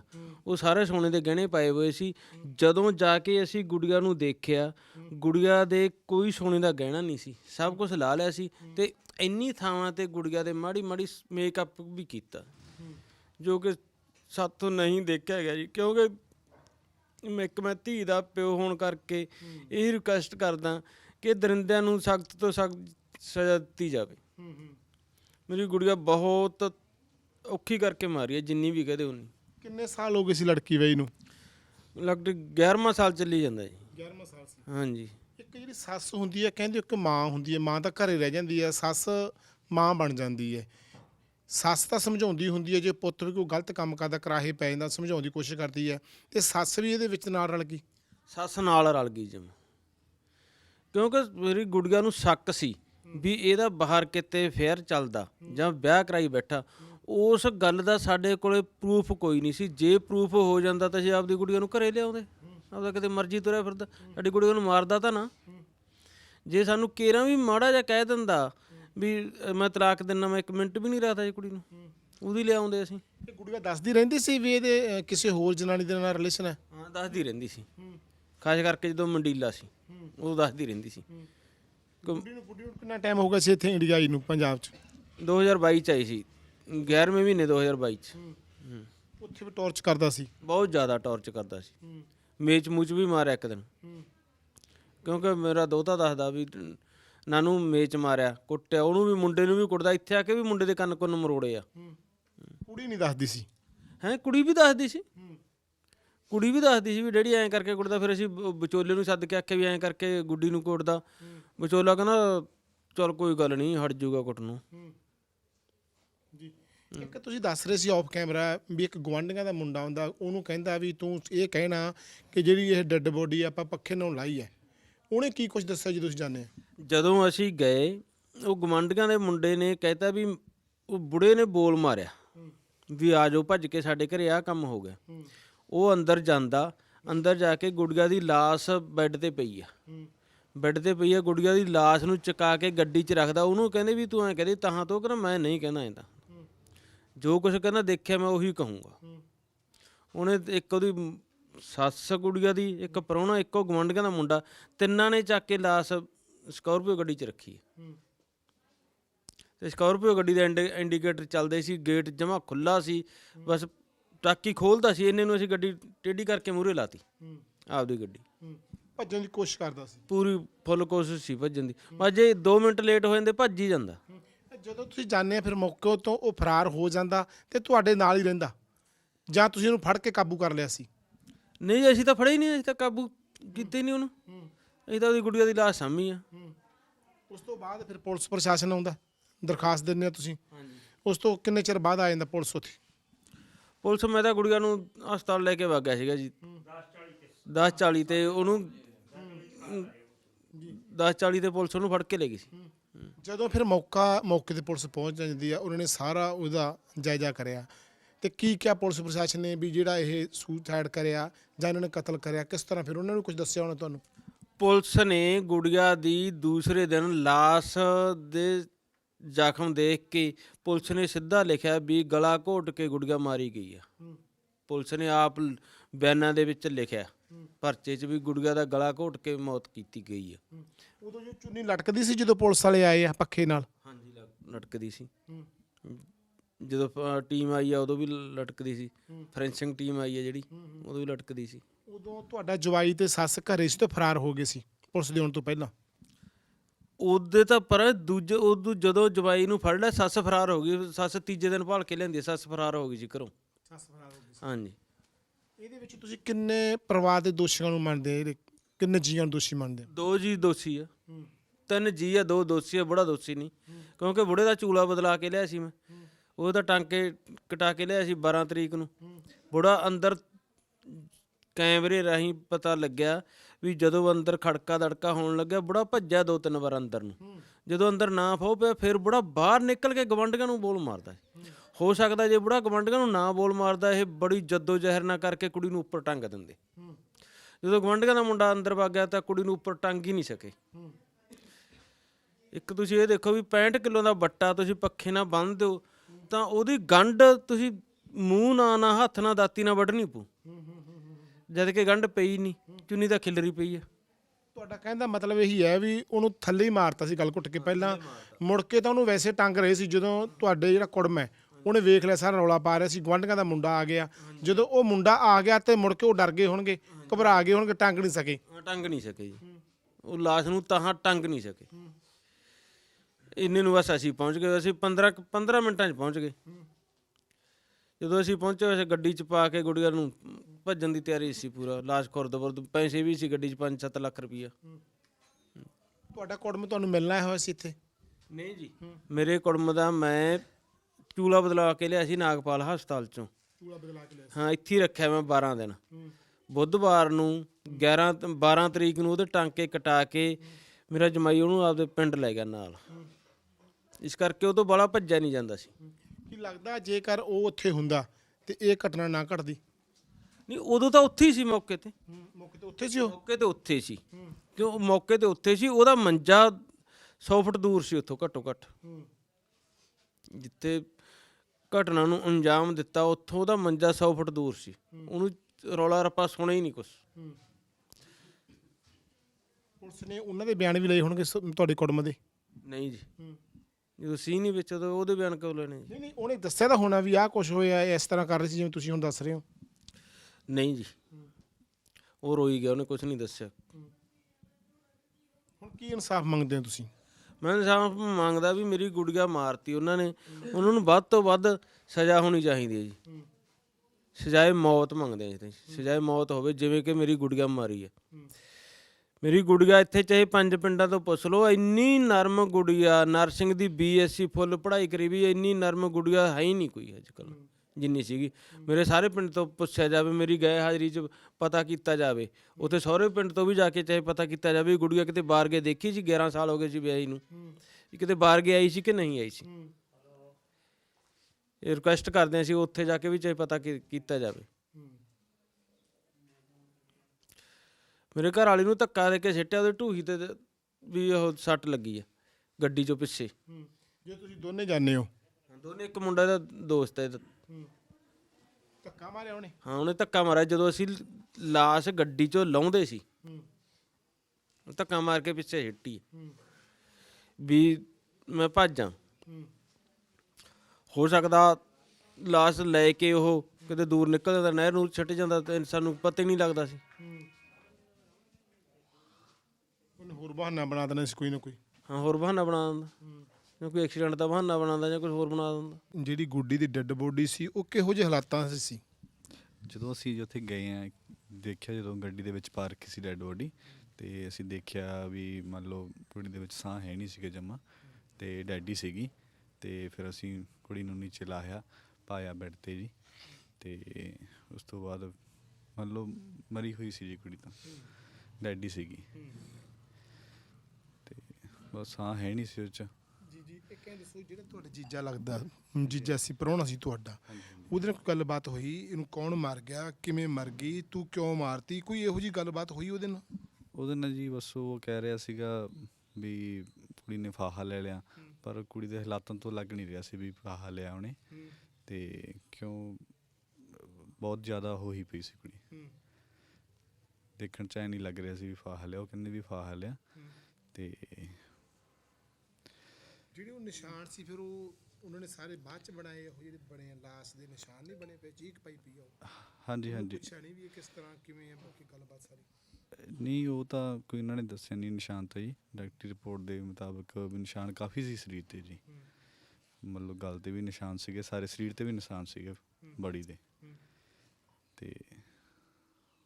ਉਹ ਸਾਰੇ ਸੋਨੇ ਦੇ ਗਹਿਣੇ ਪਾਏ ਹੋਏ ਸੀ। ਜਦੋਂ ਜਾ ਕੇ ਅਸੀਂ ਗੁੜੀਆ ਨੂੰ ਦੇਖਿਆ ਗੁੜੀਆ ਦੇ ਕੋਈ ਸੋਨੇ ਦਾ ਗਹਿਣਾ ਨਹੀਂ ਸੀ। ਸਭ ਕੁਝ ਲਾ ਲਿਆ ਸੀ ਤੇ ਇੰਨੀ ਥਾਵਾਂ ਤੇ ਗੁੜੀਆ ਦੇ ਮਾੜੀ ਮਾੜੀ ਮੇਕਅਪ ਵੀ ਕੀਤਾ। ਜੋ ਕਿ ਸਾਥੋਂ ਨਹੀਂ ਦੇਖਿਆ ਗਿਆ ਜੀ ਕਿਉਂਕਿ ਮੈਂ ਇੱਕ ਮੈਂ ਧੀ ਦਾ ਪਿਓ ਹੋਣ ਕਰਕੇ ਇਹ ਰਿਕੁਐਸਟ ਕਰਦਾ ਕਿ ਦਰਿੰਦਿਆਂ ਨੂੰ ਸਖਤ ਤੋਂ ਸਖਤ ਸਜ਼ਾ ਦਿੱਤੀ ਜਾਵੇ। ਮੇਰੀ ਗੁੜੀਆ ਬਹੁਤ ਔਖੀ ਕਰਕੇ ਮਾਰੀ ਹੈ ਜਿੰਨੀ ਵੀ ਕਹਦੇ ਉਨੀ। ਕਿੰਨੇ ਸਾਲ ਹੋ ਗਏ ਸੀ ਲੜਕੀ ਵਈ ਨੂੰ? ਲਗਭਗ 11ਵਾਂ ਸਾਲ ਚੱਲੀ ਜਾਂਦਾ ਜੀ। 11ਵਾਂ ਸਾਲ ਸੀ। ਹਾਂਜੀ। ਇੱਕ ਜਿਹੜੀ ਸੱਸ ਹੁੰਦੀ ਹੈ ਕਹਿੰਦੇ ਇੱਕ ਮਾਂ ਹੁੰਦੀ ਹੈ ਮਾਂ ਤਾਂ ਘਰੇ ਰਹਿ ਜਾਂਦੀ ਹੈ ਸੱਸ ਮਾਂ ਬਣ ਜਾਂਦੀ ਹੈ। ਸੱਸ ਤਾਂ ਸਮਝਾਉਂਦੀ ਹੁੰਦੀ ਹੈ ਜੇ ਪੁੱਤ ਵੀ ਕੋਈ ਗਲਤ ਕੰਮ ਕਰਦਾ ਕਰਾਹੇ ਪੈ ਜਾਂਦਾ ਸਮਝਾਉਣ ਦੀ ਕੋਸ਼ਿਸ਼ ਕਰਦੀ ਹੈ ਤੇ ਸੱਸ ਵੀ ਇਹਦੇ ਵਿੱਚ ਨਾਲ ਰਲ ਗਈ? ਸੱਸ ਨਾਲ ਰਲ ਗਈ ਜਮ ਕਿਉਂਕਿ ਮੇਰੀ ਗੁੜੀਆ ਨੂੰ ਸ਼ੱਕ ਸੀ ਵੀ ਇਹਦਾ ਬਾਹਰ ਕਿਤੇ ਫੇਅਰ ਚੱਲਦਾ ਜਾਂ ਵਿਆਹ ਕਰਾਈ ਬੈਠਾ। ਉਸ ਗੱਲ ਦਾ ਸਾਡੇ ਕੋਲੇ ਪ੍ਰੂਫ ਕੋਈ ਨਹੀਂ ਸੀ। ਜੇ ਪ੍ਰੂਫ ਹੋ ਜਾਂਦਾ ਤਾਂ ਅਸੀਂ ਆਪਦੀ ਗੁੜੀਆ ਨੂੰ ਘਰੇ ਲਿਆਉਂਦੇ। ਆਪਦਾ ਕਿਤੇ ਮਰਜ਼ੀ ਤੁਰਿਆ ਫਿਰਦਾ। ਸਾਡੀ ਗੁੜੀਆ ਨੂੰ ਮਾਰਦਾ ਤਾਂ ਨਾ। ਜੇ ਸਾਨੂੰ ਕੇਰਾਂ ਵੀ ਮਾੜਾ ਜਿਹਾ ਕਹਿ ਦਿੰਦਾ ਵੀ ਮੈਂ ਤਲਾਕ ਦਿੰਨਾ ਮੈਂ ਇੱਕ ਮਿੰਟ ਵੀ ਨਹੀਂ ਰੱਖਦਾ ਜੀ ਕੁੜੀ ਨੂੰ। ਉਹਦੀ ਲਿਆਉਂਦੇ ਅਸੀਂ। ਇਹ ਗੁੜੀਆ ਦੱਸਦੀ ਰਹਿੰਦੀ ਸੀ ਵੀ ਇਹਦੇ ਕਿਸੇ ਹੋਰ ਜਨਾਨੀ ਦੇ ਨਾਲ ਰਿਲੇਸ਼ਨ ਹੈ? ਹਾਂ ਦੱਸਦੀ ਰਹਿੰਦੀ ਸੀ। ਖਾਸ ਕਰਕੇ ਜਦੋਂ ਮੰਡੀਲਾ ਸੀ ਉਹ ਦੱਸਦੀ ਰਹਿੰਦੀ ਸੀ। ਗੁੱਡੀ ਨੂੰ ਗੁੱਡੀ ਨੂੰ ਕਿੰਨਾ ਟਾਈਮ ਹੋ ਗਿਆ ਸੀ ਇੱਥੇ ਇੰਡੀਆ ਆਈ ਨੂੰ ਪੰਜਾਬ 'ਚ? 2022 ਚ ਆਈ ਸੀ। 11ਵੇਂ ਮਹੀਨੇ 2022 ਚ। ਹੂੰ। ਉੱਥੇ ਵੀ ਟੌਰਚ ਕਰਦਾ ਸੀ? ਬਹੁਤ ਜ਼ਿਆਦਾ ਟੌਰਚ ਕਰਦਾ ਸੀ। ਮੇਚ ਮੂਚ ਵੀ ਮਾਰਿਆ ਇੱਕ ਦਿਨ। ਕਿਉਂਕਿ ਮੇਰਾ ਦੋਤਾ ਦੱਸਦਾ ਵੀ ਨਾਨੂੰ ਮੇਚ ਮਾਰਿਆ ਕੁੱਟਿਆ। ਉਹਨੂੰ ਵੀ ਮੁੰਡੇ ਨੂੰ ਵੀ ਕੁੱਟਦਾ। ਇੱਥੇ ਆ ਕੇ ਵੀ ਮੁੰਡੇ ਦੇ ਕੰਨ ਕੁੰਨ ਮਰੋੜੇ ਆ। ਕੁੜੀ ਨਹੀਂ ਦੱਸਦੀ ਸੀ? ਹੈ ਕੁੜੀ ਵੀ ਦੱਸਦੀ ਸੀ। ਕੁੜੀ ਵੀ ਦੱਸਦੀ ਸੀ ਵੀ ਡੈਡੀ ਐਂ ਕਰਕੇ ਕੁੱਟਦਾ ਫਿਰ ਅਸੀਂ ਬ- ਵਿਚੋਲੇ ਨੂੰ ਸੱਦ ਕੇ ਆਖਿਆ ਵੀ ਐਂ ਕਰਕੇ ਗੁੱਡੀ ਨੂੰ ਕੁੱਟਦਾ। ਵਿਚੋਲਾ ਕਹਿੰਦਾ ਚਲ ਕੋਈ ਗੱਲ ਨਹੀਂ ਹਟ ਜਾਊਗਾ ਕੁੱਟ ਨੂੰ। ਜੀ। ਇੱਕ ਤੁਸੀਂ ਦੱਸ ਰਹੇ ਸੀ ਆਫ ਕੈਮਰਾ ਵੀ ਇੱਕ ਗਵਾਂਢੀਆਂ ਦਾ ਮੁੰਡਾ ਹੁੰਦਾ, ਉਹਨੂੰ ਕਹਿੰਦਾ ਵੀ ਤੂੰ ਇਹ ਕਹਿਣਾ ਕਿ ਜਿਹੜੀ ਇਹ ਡੈੱਡ ਬੋਡੀ ਆਪਾਂ ਪੱਖੇ ਨਾਲ ਲਾਈ ਹੈ। ਉਹਨੇ ਕੀ ਕੁਝ ਦੱਸਿਆ ਜੀ ਤੁਸੀਂ ਜਾਣਦੇ ਜਦੋਂ ਅਸੀਂ ਗਏ, ਉਹ ਗਮੰਡੀਆਂ ਦੇ ਮੁੰਡੇ ਨੇ ਕਹਿਤਾ ਵੀ ਉਹ ਬੁੜੇ ਨੇ ਬੋਲ ਮਾਰਿਆ ਵੀ ਆ ਜਾਓ, ਭੱਜ ਕੇ ਸਾਡੇ ਘਰੇ ਆ ਕੰਮ ਹੋ ਗਿਆ। ਉਹ ਅੰਦਰ ਜਾਂਦਾ, ਅੰਦਰ ਜਾ ਕੇ ਗੁੜੀਆ ਦੀ ਲਾਸ਼ ਬੈੱਡ ਤੇ ਪਈ ਆ। ਬੈੱਡ ਤੇ ਪਈ ਆ, ਗੁੜੀਆ ਦੀ ਲਾਸ਼ ਨੂੰ ਚਕਾ ਕੇ ਗੱਡੀ 'ਚ ਰੱਖਦਾ, ਉਹਨੂੰ ਕਹਿੰਦੇ ਵੀ ਤੂੰ ਐਂ ਕਹਦੇ ਤਾਂ ਤੋਂ ਕਰ, ਮੈਂ ਨਹੀਂ ਕਹਿੰਦਾ ਇਹਦਾ ਜੋ ਕੁਝ ਕਹਿੰਦਾ ਦੇਖਿਆ ਮੈਂ ਉਹੀ ਕਹੂੰਗਾ। ਉਹਨੇ ਇੱਕ ਉਹਦੀ ਸੱਸ ਗੁੜੀਆ ਦੀ ਇੱਕ ਪ੍ਰਾਹੁਣਾ ਇੱਕੋ ਗਵੰਡੀਆਂ ਦਾ ਮੁੰਡਾ ਤਿੰਨਾਂ ਨੇ ਚੱਕ ਕੇ ਲਾਸ਼ ਸਕਾਰਪੀਓ ਗੱਡੀ 'ਚ ਰੱਖੀ ਤੇ ਸਕਾਰਪੀਓ ਗੱਡੀ ਦੇ ਇੰਡੀ- ਇੰਡੀਕੇਟਰ ਚੱਲਦੇ ਸੀ ਗੇਟ ਜਮਾ ਖੁੱਲਾ ਸੀ ਬਸ ਟਾਕੀ ਖੋਲਦਾ ਸੀ ਇਹਨੇ ਨੂੰ ਅਸੀਂ ਗੱਡੀ ਟੇਢੀ ਕਰਕੇ ਮੂਹਰੇ ਲਾਤੀ। ਆਪਦੀ ਗੱਡੀ। ਭੱਜਣ ਦੀ ਕੋਸ਼ਿਸ਼ ਕਰਦਾ ਸੀ। ਪੂਰੀ ਫੁੱਲ ਕੋਸ਼ਿਸ਼ ਸੀ ਭੱਜਣ ਦੀ। ਪਰ ਜੇ 2 ਮਿੰਟ ਲੇਟ ਹੋ ਜਾਂਦੇ ਭੱਜ ਹੀ ਜਾਂਦਾ। ਜਦੋਂ ਤੁਸੀਂ ਜਾਣਦੇ ਆ ਫਿਰ ਮੌਕੇ ਤੋਂ ਉਹ ਫਰਾਰ ਹੋ ਜਾਂਦਾ ਤੇ ਤੁਹਾਡੇ ਨਾਲ ਹੀ ਰਹਿੰਦਾ। ਜਾਂ ਤੁਸੀਂ ਉਹਨੂੰ ਫੜ ਕੇ ਕਾਬੂ ਕਰ ਲਿਆ ਸੀ? ਨਹੀਂ ਅਸੀਂ ਤਾਂ ਫੜੇ ਹੀ ਨਹੀਂ ਅਸੀਂ ਤਾਂ ਕਾਬੂ ਕੀਤੇ ਹੀ ਨਹੀਂ ਉਹਨੂੰ। ਅਸੀਂ ਤਾਂ ਉਹਦੀ ਗੁੜੀਆ ਦੀ ਲਾਸ਼ ਸਾਂਭੀ ਆ। ਉਸ ਤੋਂ ਬਾਅਦ ਫਿਰ ਪੁਲਿਸ ਪ੍ਰਸ਼ਾਸਨ ਆਉਂਦਾ ਦਰਖਾਸਤ ਦਿੰਦੇ ਆ ਤੁਸੀਂ। ਉਸ ਤੋਂ ਕਿੰਨੇ ਚਿਰ ਬਾਅਦ ਆ ਜਾਂਦਾ ਪੁਲਿਸ ਉੱਥੇ? ਪੁਲਿਸ ਮੈਂ ਤਾਂ ਗੁੜੀਆ ਨੂੰ ਹਸਪਤਾਲ ਲੈ ਕੇ ਵਗ ਗਿਆ ਸੀਗਾ ਜੀ। 10:40 ਤੇ ਉਹਨੂੰ 10:40 ਤੇ ਪੁਲਿਸ ਉਹਨੂੰ ਫੜ ਕੇ ਲੈ ਗਈ ਸੀ। ਜਦੋਂ ਫਿਰ ਮੌਕਾ ਮੌਕੇ ਤੇ ਪੁਲਿਸ ਪਹੁੰਚ ਜਾਂਦੀ ਆ ਉਹਨਾਂ ਨੇ ਸਾਰਾ ਉਹਦਾ ਜਾਇਜ਼ਾ ਕਰਿਆ। ਤੇ ਕੀ ਕਿਹਾ ਪੁਲਿਸ ਪ੍ਰਸ਼ਾਸਨ ਨੇ ਵੀ ਜਿਹੜਾ ਇਹ ਸੁਸਾਈਡ ਕਰਿਆ ਜਾਂ ਇਹਨਾਂ ਨੇ ਕਤਲ ਕਰਿਆ ਕਿਸ ਤਰ੍ਹਾਂ ਫਿਰ ਉਹਨਾਂ ਨੂੰ ਕੁਝ ਦੱਸਿਆ ਹੋਣਾ ਤੁਹਾਨੂੰ? ਪੁਲਿਸ ਨੇ ਗੁੜੀਆ ਦੀ ਦੂਸਰੇ ਦਿਨ ਲਾਸ਼ ਦੇ ਜ਼ਖਮ ਦੇਖ ਕੇ ਪੁਲਿਸ ਨੇ ਸਿੱਧਾ ਲਿਖਿਆ ਵੀ ਗਲਾ ਘੋਟ ਕੇ ਗੁੜੀਆ ਮਾਰੀ ਗਈ ਆ। ਪੁਲਿਸ ਨੇ ਆਪ ਬਿਆਨਾਂ ਦੇ ਵਿੱਚ ਲਿਖਿਆ ਪਰਚੇ 'ਚ ਵੀ ਗੁੜੀਆ ਦਾ ਗਲਾ ਘੋਟ ਕੇ ਮੌਤ ਕੀਤੀ ਗਈ ਆ। ਉਦੋਂ ਜੋ ਚੁੰਨੀ ਲਟਕਦੀ ਸੀ ਜਦੋਂ ਪੁਲਿਸ ਵਾਲੇ ਆਏ ਆ ਪੱਖੇ ਨਾਲ? ਹਾਂਜੀ ਲਟਕਦੀ ਸੀ। ਜਦੋਂ ਅ, ਟੀਮ ਆਈ ਆ ਉਦੋਂ ਵੀ ਲਟਕਦੀ ਸੀ। ਫ੍ਰੈਂਸਿੰਗ ਟੀਮ ਆਈ ਆ ਜਿਹੜੀ ਉਦੋਂ ਵੀ ਲਟਕਦੀ ਸੀ। ਉਦੋਂ ਤੁਹਾਡਾ ਜਵਾਈ ਤੇ ਸੱਸ ਘਰੇ ਸੀ ਤੇ ਫਰਾਰ ਹੋ ਗਏ ਸੀ ਪੁਲਿਸ ਦੇ ਆਉਣ ਤੋਂ ਪਹਿਲਾਂ? ਉਹਦੇ ਤਾਂ ਪਰ ਦੂਜੇ ਉਦੋਂ ਜਦੋਂ ਜਵਾਈ ਨੂੰ ਫੜ ਲਿਆ ਸੱਸ ਫਰਾਰ ਹੋ ਗਈ। ਸੱਸ ਤੀਜੇ ਦਿਨ ਭਾਲ ਕੇ ਲਿਆਂਦੀ ਸੱਸ ਫਰਾਰ ਹੋ ਗਈ ਸੀ ਘਰੋਂ। ਸੱਸ ਫਰਾਰ ਹੋ ਗਈ ਹਾਂਜੀ। ਇਹਦੇ ਵਿੱਚ ਤੁਸੀਂ ਕਿੰਨੇ ਪਰਿਵਾਰ ਦੇ ਦੋਸ਼ੀਆਂ ਨੂੰ ਮੰਨਦੇ ਆ ਕਿੰਨੇ ਜੀਆਂ ਨੂੰ ਦੋਸ਼ੀ ਮੰਨਦੇ ਆ ਦੋ ਜੀ ਦੋਸ਼ੀ ਆ। ਤਿੰਨ ਜੀ ਆ, ਦੋ ਦੋਸ਼ੀ ਆ, ਬੁੜਾ ਦੋਸ਼ੀ ਨਹੀਂ। ਕਿਉਂਕਿ ਬੁੜੇ ਦਾ ਚੂਲਾ ਬਦਲਾ ਕੇ ਲਿਆ ਸੀ ਮੈਂ। ਉਹ ਤਾਂ ਟਾਂਕੇ ਕਟਾ ਕੇ ਲਿਆ ਸੀ 12 ਤਰੀਕ ਨੂੰ। ਬੁੜਾ ਅੰਦਰ ਕੈਮਰੇ ਰਾਹੀਂ ਪਤਾ ਲੱਗਿਆ ਵੀ ਜਦੋਂ ਅੰਦਰ ਖੜਕਾ ਦੜਕਾ ਹੋਣ ਲੱਗਿਆ, ਬੁੜਾ ਭੱਜਿਆ ਦੋ ਤਿੰਨ ਵਾਰ ਅੰਦਰ ਨੂੰ। ਜਦੋਂ ਅੰਦਰ ਨਾ ਫੋ ਪਿਆ, ਫਿਰ ਬੁੜਾ ਬਾਹਰ ਨਿਕਲ ਕੇ ਗਵੰਡੀਆਂ ਨੂੰ ਬੋਲ ਮਾਰਦਾ ਸੀ। ਹੋ ਸਕਦਾ ਜੇ ਬੁੜਾ ਗਵੰਡੀਆਂ ਨੂੰ ਨਾ ਬੋਲ ਮਾਰਦਾ, ਇਹ ਬੜੀ ਜੱਦੋ ਜ਼ਹਿਰ ਨਾ ਕਰਕੇ ਕੁੜੀ ਨੂੰ ਉੱਪਰ ਟੰਗ ਦਿੰਦੇ। ਜਦੋਂ ਗਵੰਡੀਆਂ ਦਾ ਮੁੰਡਾ ਅੰਦਰ ਵਗ ਗਿਆ ਤਾਂ ਕੁੜੀ ਨੂੰ ਉੱਪਰ ਟੰਗ ਹੀ ਨਹੀਂ ਸਕੇ। ਇੱਕ ਤੁਸੀਂ ਇਹ ਦੇਖੋ ਵੀ 65 ਕਿਲੋ ਦਾ ਬੱਟਾ ਤੁਸੀਂ ਪੱਖੇ ਨਾਲ ਬੰਨ੍ਹ ਦਿਓ, ਤਾਂ ਉਹਦੀ ਗੰਢ ਤੁਸੀਂ ਮੂੰਹ ਨਾਲ ਨਾ, ਹੱਥ ਨਾਲ ਦਾਤੀ ਨਾਲ ਵੱਢਣੀ ਪਊ। ਜਦ ਕਿ ਗੰਢ ਪਈ ਨਹੀਂ, ਚੁੰਨੀ ਤਾਂ ਖਿਲਰੀ ਪਈ ਆ। ਤੁਹਾਡਾ ਕਹਿਣ ਦਾ ਮਤਲਬ ਇਹੀ ਹੈ ਵੀ ਉਹਨੂੰ ਥੱਲੇ ਹੀ ਮਾਰਤਾ ਸੀ ਗੱਲ ਘੁੱਟ ਕੇ। ਪਹਿਲਾਂ ਮੁੜ ਕੇ ਤਾਂ ਉਹਨੂੰ ਵੈਸੇ ਟੰਗ ਰਹੇ ਸੀ, ਜਦੋਂ ਤੁਹਾਡੇ ਜਿਹੜਾ ਕੁੜਮ ਹੈ, ਉਹਨੇ ਵੇਖ ਲਿਆ, ਸਾਰਾ ਰੌਲਾ ਪਾ ਰਿਹਾ ਸੀ ਗਵਾਂਢੀਆਂ ਦਾ ਮੁੰਡਾ ਆ ਗਿਆ। ਜਦੋਂ ਉਹ ਮੁੰਡਾ ਆ ਗਿਆ ਤੇ ਮੁੜ ਕੇ ਉਹ ਡਰ ਗਏ ਹੋਣਗੇ। ਘਬਰਾ ਗਏ ਹੋਣਗੇ ਟੰਗ ਨਹੀਂ ਸਕੇ। ਹਾਂ, ਟੰਗ ਨਹੀਂ ਸਕੇ ਜੀ। ਉਹ ਲਾਸ਼ ਨੂੰ ਤਾਂ ਟੰਗ ਨਹੀਂ ਸਕੇ। ਇੰਨੇ ਨੂੰ ਬਸ ਅਸੀਂ ਪਹੁੰਚ ਗਏ ਅਸੀਂ 15 ਕੁ- 15 ਮਿੰਟਾਂ 'ਚ ਪਹੁੰਚ ਗਏ। ਜਦੋਂ ਅਸੀਂ ਪਹੁੰਚੇ ਅਸੀਂ ਗੱਡੀ 'ਚ ਪਾ ਕੇ ਗੁੜੀਆ ਨੂੰ ਭੱਜਣ ਦੀ ਤਿਆਰੀ ਸੀ ਪੂਰਾ। ਲਾਸ਼ ਖੁਰਦ ਖੁਰਦ ਪੈਸੇ ਵੀ ਸੀ ਗੱਡੀ 'ਚ 5-7 ਲੱਖ ਰੁਪਈਆ। ਤੁਹਾਡਾ ਕੁੜਮ ਤੁਹਾਨੂੰ ਮਿਲਣਾ ਹੋਇਆ ਸੀ ਇੱਥੇ? ਨਹੀਂ ਜੀ। ਮੇਰੇ ਕੁੜਮ ਦਾ ਮੈਂ ਚੂਲਾ ਬਦਲਾ ਕੇ ਲਿਆ ਸੀ ਨਾਗਪਾਲ ਹਸਪਤਾਲ 'ਚੋਂ। ਪੂਰਾ ਬਦਲਾ ਕੇ ਲਿਆ ਹਾਂ ਇੱਥੇ ਹੀ ਰੱਖਿਆ ਮੈਂ 12 ਦਿਨ। ਬੁੱਧਵਾਰ ਨੂੰ 11 ਤ- 12 ਤਰੀਕ ਨੂੰ ਉਹਦੇ ਟਾਂਕੇ ਕਟਾ ਕੇ ਮੇਰਾ ਜਮਾਈ ਉਹਨੂੰ ਆਪਦੇ ਪਿੰਡ ਲੈ ਗਿਆ ਨਾਲ। ਇਸ ਕਰਕੇ ਉਹ ਤੋਂ ਬੜਾ ਭੱਜਿਆ ਨਹੀਂ ਜਾਂਦਾ ਸੀ। ਕੀ ਲੱਗਦਾ ਜੇਕਰ ਉਹ ਉੱਥੇ ਹੁੰਦਾ ਤੇ ਇਹ ਘਟਨਾ ਨਾ ਘਟਦੀ? ਨਹੀਂ ਉਦੋਂ ਤਾਂ ਉੱਥੇ ਹੀ ਸੀ ਮੌਕੇ ਤੇ। ਮੌਕੇ ਤੇ ਉੱਥੇ ਸੀ ਉਹ? ਮੌਕੇ ਤੇ ਉੱਥੇ ਸੀ। ਕਿਉਂ ਮੌਕੇ ਤੇ ਉੱਥੇ ਸੀ ਉਹਦਾ ਮੰਜਾ 100 ਫੁੱਟ ਦੂਰ ਸੀ ਉੱਥੋਂ ਘੱਟੋ ਘੱਟ। ਜਿੱਥੇ ਘਟਨਾ ਨੂੰ ਅੰਜਾਮ ਦਿੱਤਾ ਉੱਥੋਂ ਉਹਦਾ ਮੰਜਾ 100 ਫੁੱਟ ਦੂਰ ਸੀ। ਉਹਨੂੰ ਰੌਲਾ ਰੱਪਾ ਸੁਣਿਆ ਹੀ ਨਹੀਂ ਕੁਛ। ਪੁਲਿਸ ਨੇ ਉਹਨਾਂ ਦੇ ਬਿਆਨ ਵੀ ਲਏ ਹੋਣਗੇ ਸ- ਤੁਹਾਡੇ ਕੁੜਮ ਦੇ? ਨਹੀਂ ਜੀ। ਜਦੋਂ ਸੀ ਨਹੀਂ ਵਿੱਚ ਉਦੋਂ ਉਹਦੇ ਬਿਆਨ ਕਿਉਂ ਲੈਣੇ ਜੀ? ਨਹੀਂ ਨਹੀਂ ਉਹਨੇ ਦੱਸਿਆ ਤਾਂ ਹੋਣਾ ਵੀ ਆਹ ਕੁਝ ਹੋਇਆ ਇਸ ਤਰ੍ਹਾਂ ਕਰ ਰਹੀ ਸੀ ਜਿਵੇਂ ਤੁਸੀਂ ਹੁਣ ਦੱਸ ਰਹੇ ਹੋ। ਨਹੀਂ ਜੀ। ਉਹ ਰੋਈ ਗਿਆ ਉਹਨੇ ਕੁਝ ਨਹੀਂ ਦੱਸਿਆ। ਹੁਣ ਕੀ ਇਨਸਾਫ ਮੰਗਦੇ ਹੋ ਤੁਸੀਂ? ਮੈਂ ਇਨਸਾਫ ਮੰਗਦਾ ਵੀ ਮੇਰੀ ਗੁੜੀਆ ਮਾਰਤੀ ਉਹਨਾਂ ਨੇ। ਉਹਨਾਂ ਨੂੰ ਵੱਧ ਤੋਂ ਵੱਧ ਸਜ਼ਾ ਹੋਣੀ ਚਾਹੀਦੀ ਹੈ ਜੀ। ਸਜ਼ਾਏ ਮੌਤ ਮੰਗਦੇ ਆ ਜੀ ਸਜ਼ਾਏ ਮੌਤ ਹੋਵੇ, ਜਿਵੇਂ ਕਿ ਮੇਰੀ ਗੁੜੀਆ ਮਾਰੀ ਹੈ। ਮੇਰੀ ਗੁੜੀਆ ਇੱਥੇ ਚਾਹੇ ਪੰਜ ਪਿੰਡਾਂ ਤੋਂ ਪੁੱਛ ਲਓ, ਇੰਨੀ ਨਰਮ ਗੁੜੀਆ ਨਰਸਿੰਗ ਦੀ ਬੀਐਸਸੀ ਫੁੱਲ ਪੜ੍ਹਾਈ ਕਰੀ ਵੀ ਇੰਨੀ ਨਰਮ ਗੁੜੀਆ ਹੈ ਹੀ ਨਹੀਂ ਕੋਈ ਅੱਜ ਕੱਲ ਜਿੰਨੀ ਸੀਗੀ। ਮੇਰੇ ਸਾਰੇ ਪਿੰਡ ਤੋਂ ਪੁੱਛਿਆ ਜਾਵੇ, ਮੇਰੀ ਗਏ ਹਾਜ਼ਰੀ 'ਚ ਪਤਾ ਕੀਤਾ ਜਾਵੇ, ਉੱਥੇ ਸਹੁਰੇ ਪਿੰਡ ਤੋਂ ਵੀ ਜਾ ਕੇ ਚਾਹੇ ਪਤਾ ਕੀਤਾ ਜਾਵੇ ਵੀ ਗੁੜੀਆ ਕਿਤੇ ਬਾਹਰ ਗਏ, ਦੇਖੀ ਸੀ 11 ਸਾਲ ਹੋ ਗਏ ਸੀ ਵਿਆਹੀ ਨੂੰ ਕਿਤੇ ਬਾਹਰ ਗਏ ਆਈ ਸੀ ਕਿ ਨਹੀਂ ਆਈ ਸੀ। ਇਹ ਰਿਕੁਐਸਟ ਕਰਦੇ ਸੀ ਉੱਥੇ ਜਾ ਕੇ ਵੀ ਚਾਹੇ ਪਤਾ ਕੀ- ਕੀਤਾ ਜਾਵੇ। ਮੇਰੇ ਘਰ ਵਾਲੀ ਨੂੰ ਧੱਕਾ ਦੇ ਕੇ ਸਿੱਟਿਆ ਉਹਦੇ ਢੂਹੀ ਤੇ ਤੇ ਵੀ ਉਹ ਸੱਟ ਲੱਗੀ ਆ ਗੱਡੀ ਚੋਂ ਪਿੱਛੇ। ਜੇ ਤੁਸੀਂ ਦੋਨੇ ਜਾਣਦੇ ਹੋ? ਦੋਨੇ ਇੱਕ ਮੁੰਡਾ ਦਾ ਦੋਸਤ ਹੈ। ਧੱਕਾ ਮਾਰਿਆ ਉਹਨੇ? ਹਾਂ ਉਹਨੇ ਧੱਕਾ ਮਾਰਿਆ ਜਦੋਂ ਅਸੀਂ ਲਾਸ਼ ਗੱਡੀ ਚੋਂ ਲਾਉਂਦੇ ਸੀ। ਧੱਕਾ ਮਾਰ ਕੇ ਪਿੱਛੇ ਹਿੱਟੀ ਵੀ ਮੈਂ ਭੱਜਾਂ ਹੋ। ਸਕਦਾ ਲਾਸ਼ ਲੈ ਕੇ ਉਹ ਕਿਤੇ ਦੂਰ ਨਿਕਲ ਜਾਂਦਾ ਨਹਿਰ ਨੂੰ ਛੱਟ ਜਾਂਦਾ ਤੇ ਸਾਨੂੰ ਪਤਾ ਹੀ ਨਹੀਂ ਲੱਗਦਾ ਸੀ। ਉਹਨੇ ਹੋਰ ਬਹਾਨਾ ਬਣਾ ਦੇਣਾ ਸੀ ਕੋਈ ਨਾ ਕੋਈ। ਹਾਂ ਹੋਰ ਬਹਾਨਾ ਬਣਾ ਦਿੰਦਾ। ਜਾਂ ਕੋਈ ਐਕਸੀਡੈਂਟ ਦਾ ਬਹਾਨਾ ਬਣਾਉਂਦਾ ਜਾਂ ਕੁਝ ਹੋਰ ਬਣਾ ਦਿੰਦਾ। ਜਿਹੜੀ ਗੁੱਡੀ ਦੀ ਡੈੱਡ ਬੋਡੀ ਸੀ ਉਹ ਕਿਹੋ ਜਿਹੇ ਹਾਲਾਤਾਂ 'ਚ ਸੀ? ਜਦੋਂ ਅਸੀਂ ਉੱਥੇ ਗਏ ਆ ਦੇਖਿਆ ਜਦੋਂ ਗੱਡੀ ਦੇ ਵਿੱਚ ਪਾਰਕ ਸੀ ਡੈਡ ਬੋਡੀ ਤੇ ਅਸੀਂ ਦੇਖਿਆ ਵੀ ਮੰਨ ਲਓ ਕੁੜੀ ਦੇ ਵਿੱਚ ਸਾਹ ਹੈ ਨਹੀਂ ਸੀਗਾ ਜਮਾ ਤੇ ਡੈਡੀ ਸੀਗੀ। ਤੇ ਫਿਰ ਅਸੀਂ ਕੁੜੀ ਨੂੰ ਨੀਚੇ ਲਾਇਆ ਪਾਇਆ ਬੈੱਡ ਤੇ ਜੀ। ਤੇ ਉਸ ਤੋਂ ਬਾਅਦ ਮੰਨ ਲਓ ਮਰੀ ਹੋਈ ਸੀ ਜੀ ਕੁੜੀ ਤਾਂ। ਡੈਡੀ ਸੀਗੀ। ਤੇ ਬਸ ਸਾਹ ਹੈ ਨਹੀਂ ਸੀ ਉਹ 'ਚ। ਜੀ ਜੀ ਇਹ ਕਹਿੰਦੇ ਦੱਸੋ ਜਿਹੜਾ ਤੁਹਾਡਾ ਜੀਜਾ ਲੱਗਦਾ ਜੀਜਾ ਸੀ ਪ੍ਰਾਹੁਣਾ ਸੀ ਤੁਹਾਡਾ ਉਹਦੇ ਨਾਲ ਕੋਈ ਗੱਲਬਾਤ ਹੋਈ? ਇਹਨੂੰ ਕੌਣ ਮਾਰ ਗਿਆ? ਕਿਵੇਂ ਮਰ ਗਈ? ਤੂੰ ਕਿਉਂ ਮਾਰਤੀ? ਕੋਈ ਇਹੋ ਜੀ ਗੱਲਬਾਤ ਹੋਈ ਉਹਦੇ ਨਾਲ? ਉਹਦੇ ਨਾਲ ਜੀ ਬਸ ਉਹ ਕਹਿ ਰਿਹਾ ਸੀਗਾ ਵੀ ਕੁੜੀ ਨੇ ਫਾਹਾ ਲੈ ਲਿਆ। ਪਰ ਕੁੜੀ ਦੇ ਹਾਲਾਤਾਂ ਤੋਂ ਲੱਗ ਨਹੀਂ ਰਿਹਾ ਸੀ ਵੀ ਫਾਹਾ ਲਿਆ ਉਹਨੇ ਤੇ ਕਿਉਂ ਬਹੁਤ ਜ਼ਿਆਦਾ ਹੋਈ ਪਈ ਸੀ ਕੁੜੀ। ਦੇਖਣ ਚ ਐ ਨਹੀਂ ਲੱਗ ਰਿਹਾ ਸੀ ਵੀ ਫਾਹਾ ਲਿਆ ਉਹ ਕਹਿੰਦੇ ਵੀ ਫਾਹਾ ਲਿਆ। ਤੇ ਜਿਹੜੇ ਉਹ ਨਿਸ਼ਾਨ ਸੀ ਫਿਰ ਉਹ ਉਹਨਾਂ ਨੇ ਸਾਰੇ ਬਾਅਦ ਚ ਬਣਾਏ ਉਹ ਜਿਹੜੇ ਬਣੇ ਆ ਲਾਸ਼ ਦੇ ਨਿਸ਼ਾਨ ਨਹੀਂ ਬਣੇ ਪਏ ਚੀਕ ਪਾਈ ਪਈ ਆ ਉਹ। ਹਾਂਜੀ ਹਾਂਜੀ। ਪੁੱਛਿਆ ਨਹੀਂ ਵੀ ਇਹ ਕਿਸ ਤਰ੍ਹਾਂ ਕਿਵੇਂ ਹੈ ਬਾਕੀ ਗੱਲਬਾਤ ਸਾਰੀ। ਨਹੀਂ ਉਹ ਤਾਂ ਕੋਈ ਇਹਨਾਂ ਨੇ ਦੱਸਿਆ ਨਹੀਂ ਨਿਸ਼ਾਨ ਤਾਂ ਜੀ। ਡਾਕਟਰੀ ਰਿਪੋਰਟ ਦੇ ਮੁਤਾਬਕ ਵੀ ਨਿਸ਼ਾਨ ਕਾਫੀ ਸੀ ਸਰੀਰ ਤੇ ਜੀ। ਮਤਲਬ ਗਲ ਤੇ ਵੀ ਨਿਸ਼ਾਨ ਸੀਗੇ ਸਾਰੇ ਸਰੀਰ ਤੇ ਵੀ ਨਿਸ਼ਾਨ ਸੀਗੇ ਬੜੀ ਦੇ। ਤੇ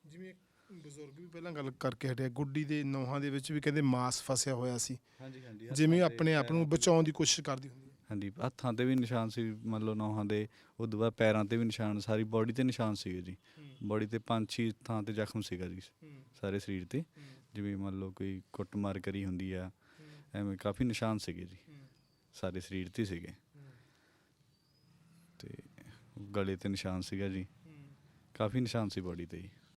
ਜਿਵੇਂ ਬਜ਼ੁਰਗ ਵੀ ਪਹਿਲਾਂ ਗੱਲ ਕਰਕੇ ਹਟਿਆ ਗੁੱਡੀ ਦੇ ਨੋਹਾਂ ਦੇ ਵਿੱਚ ਵੀ ਕਹਿੰਦੇ ਮਾਸ ਫਸਿਆ ਹੋਇਆ ਸੀ। ਹਾਂਜੀ ਹਾਂਜੀ। ਜਿਵੇਂ ਆਪਣੇ ਆਪ ਨੂੰ ਬਚਾਉਣ ਦੀ ਕੋਸ਼ਿਸ਼ ਕਰਦੀ ਹੁੰਦੀ ਹਾਂਜੀ ਹੱਥਾਂ ਤੇ ਵੀ ਨਿਸ਼ਾਨ ਸੀ ਮੰਨ ਲਓ ਨੌਹਾਂ ਦੇ ਉਦੋਂ ਬਾਅਦ ਪੈਰਾਂ ਤੇ ਵੀ ਨਿਸ਼ਾਨ ਸਾਰੀ ਬਾਡੀ ਤੇ ਨਿਸ਼ਾਨ ਸੀਗੇ ਜੀ। ਬਾਡੀ ਤੇ ਪੰਜ ਛੇ ਥਾਂ ਤੇ ਜ਼ਖਮ ਸੀਗਾ ਜੀ ਸਾਰੇ ਸਰੀਰ ਤੇ। ਜਿਵੇਂ ਮੰਨ ਲਓ ਕੋਈ ਕੁੱਟਮਾਰ ਕਰੀ ਹੁੰਦੀ ਆ ਐਵੇਂ ਕਾਫੀ ਨਿਸ਼ਾਨ ਸੀਗੇ ਜੀ। ਸਾਰੇ ਸਰੀਰ ਤੇ ਸੀਗੇ। ਤੇ ਗਲੇ ਤੇ ਨਿਸ਼ਾਨ ਸੀਗਾ ਜੀ। ਕਾਫੀ ਨਿਸ਼ਾਨ ਸੀ ਬਾਡੀ ਤੇ ਜੀ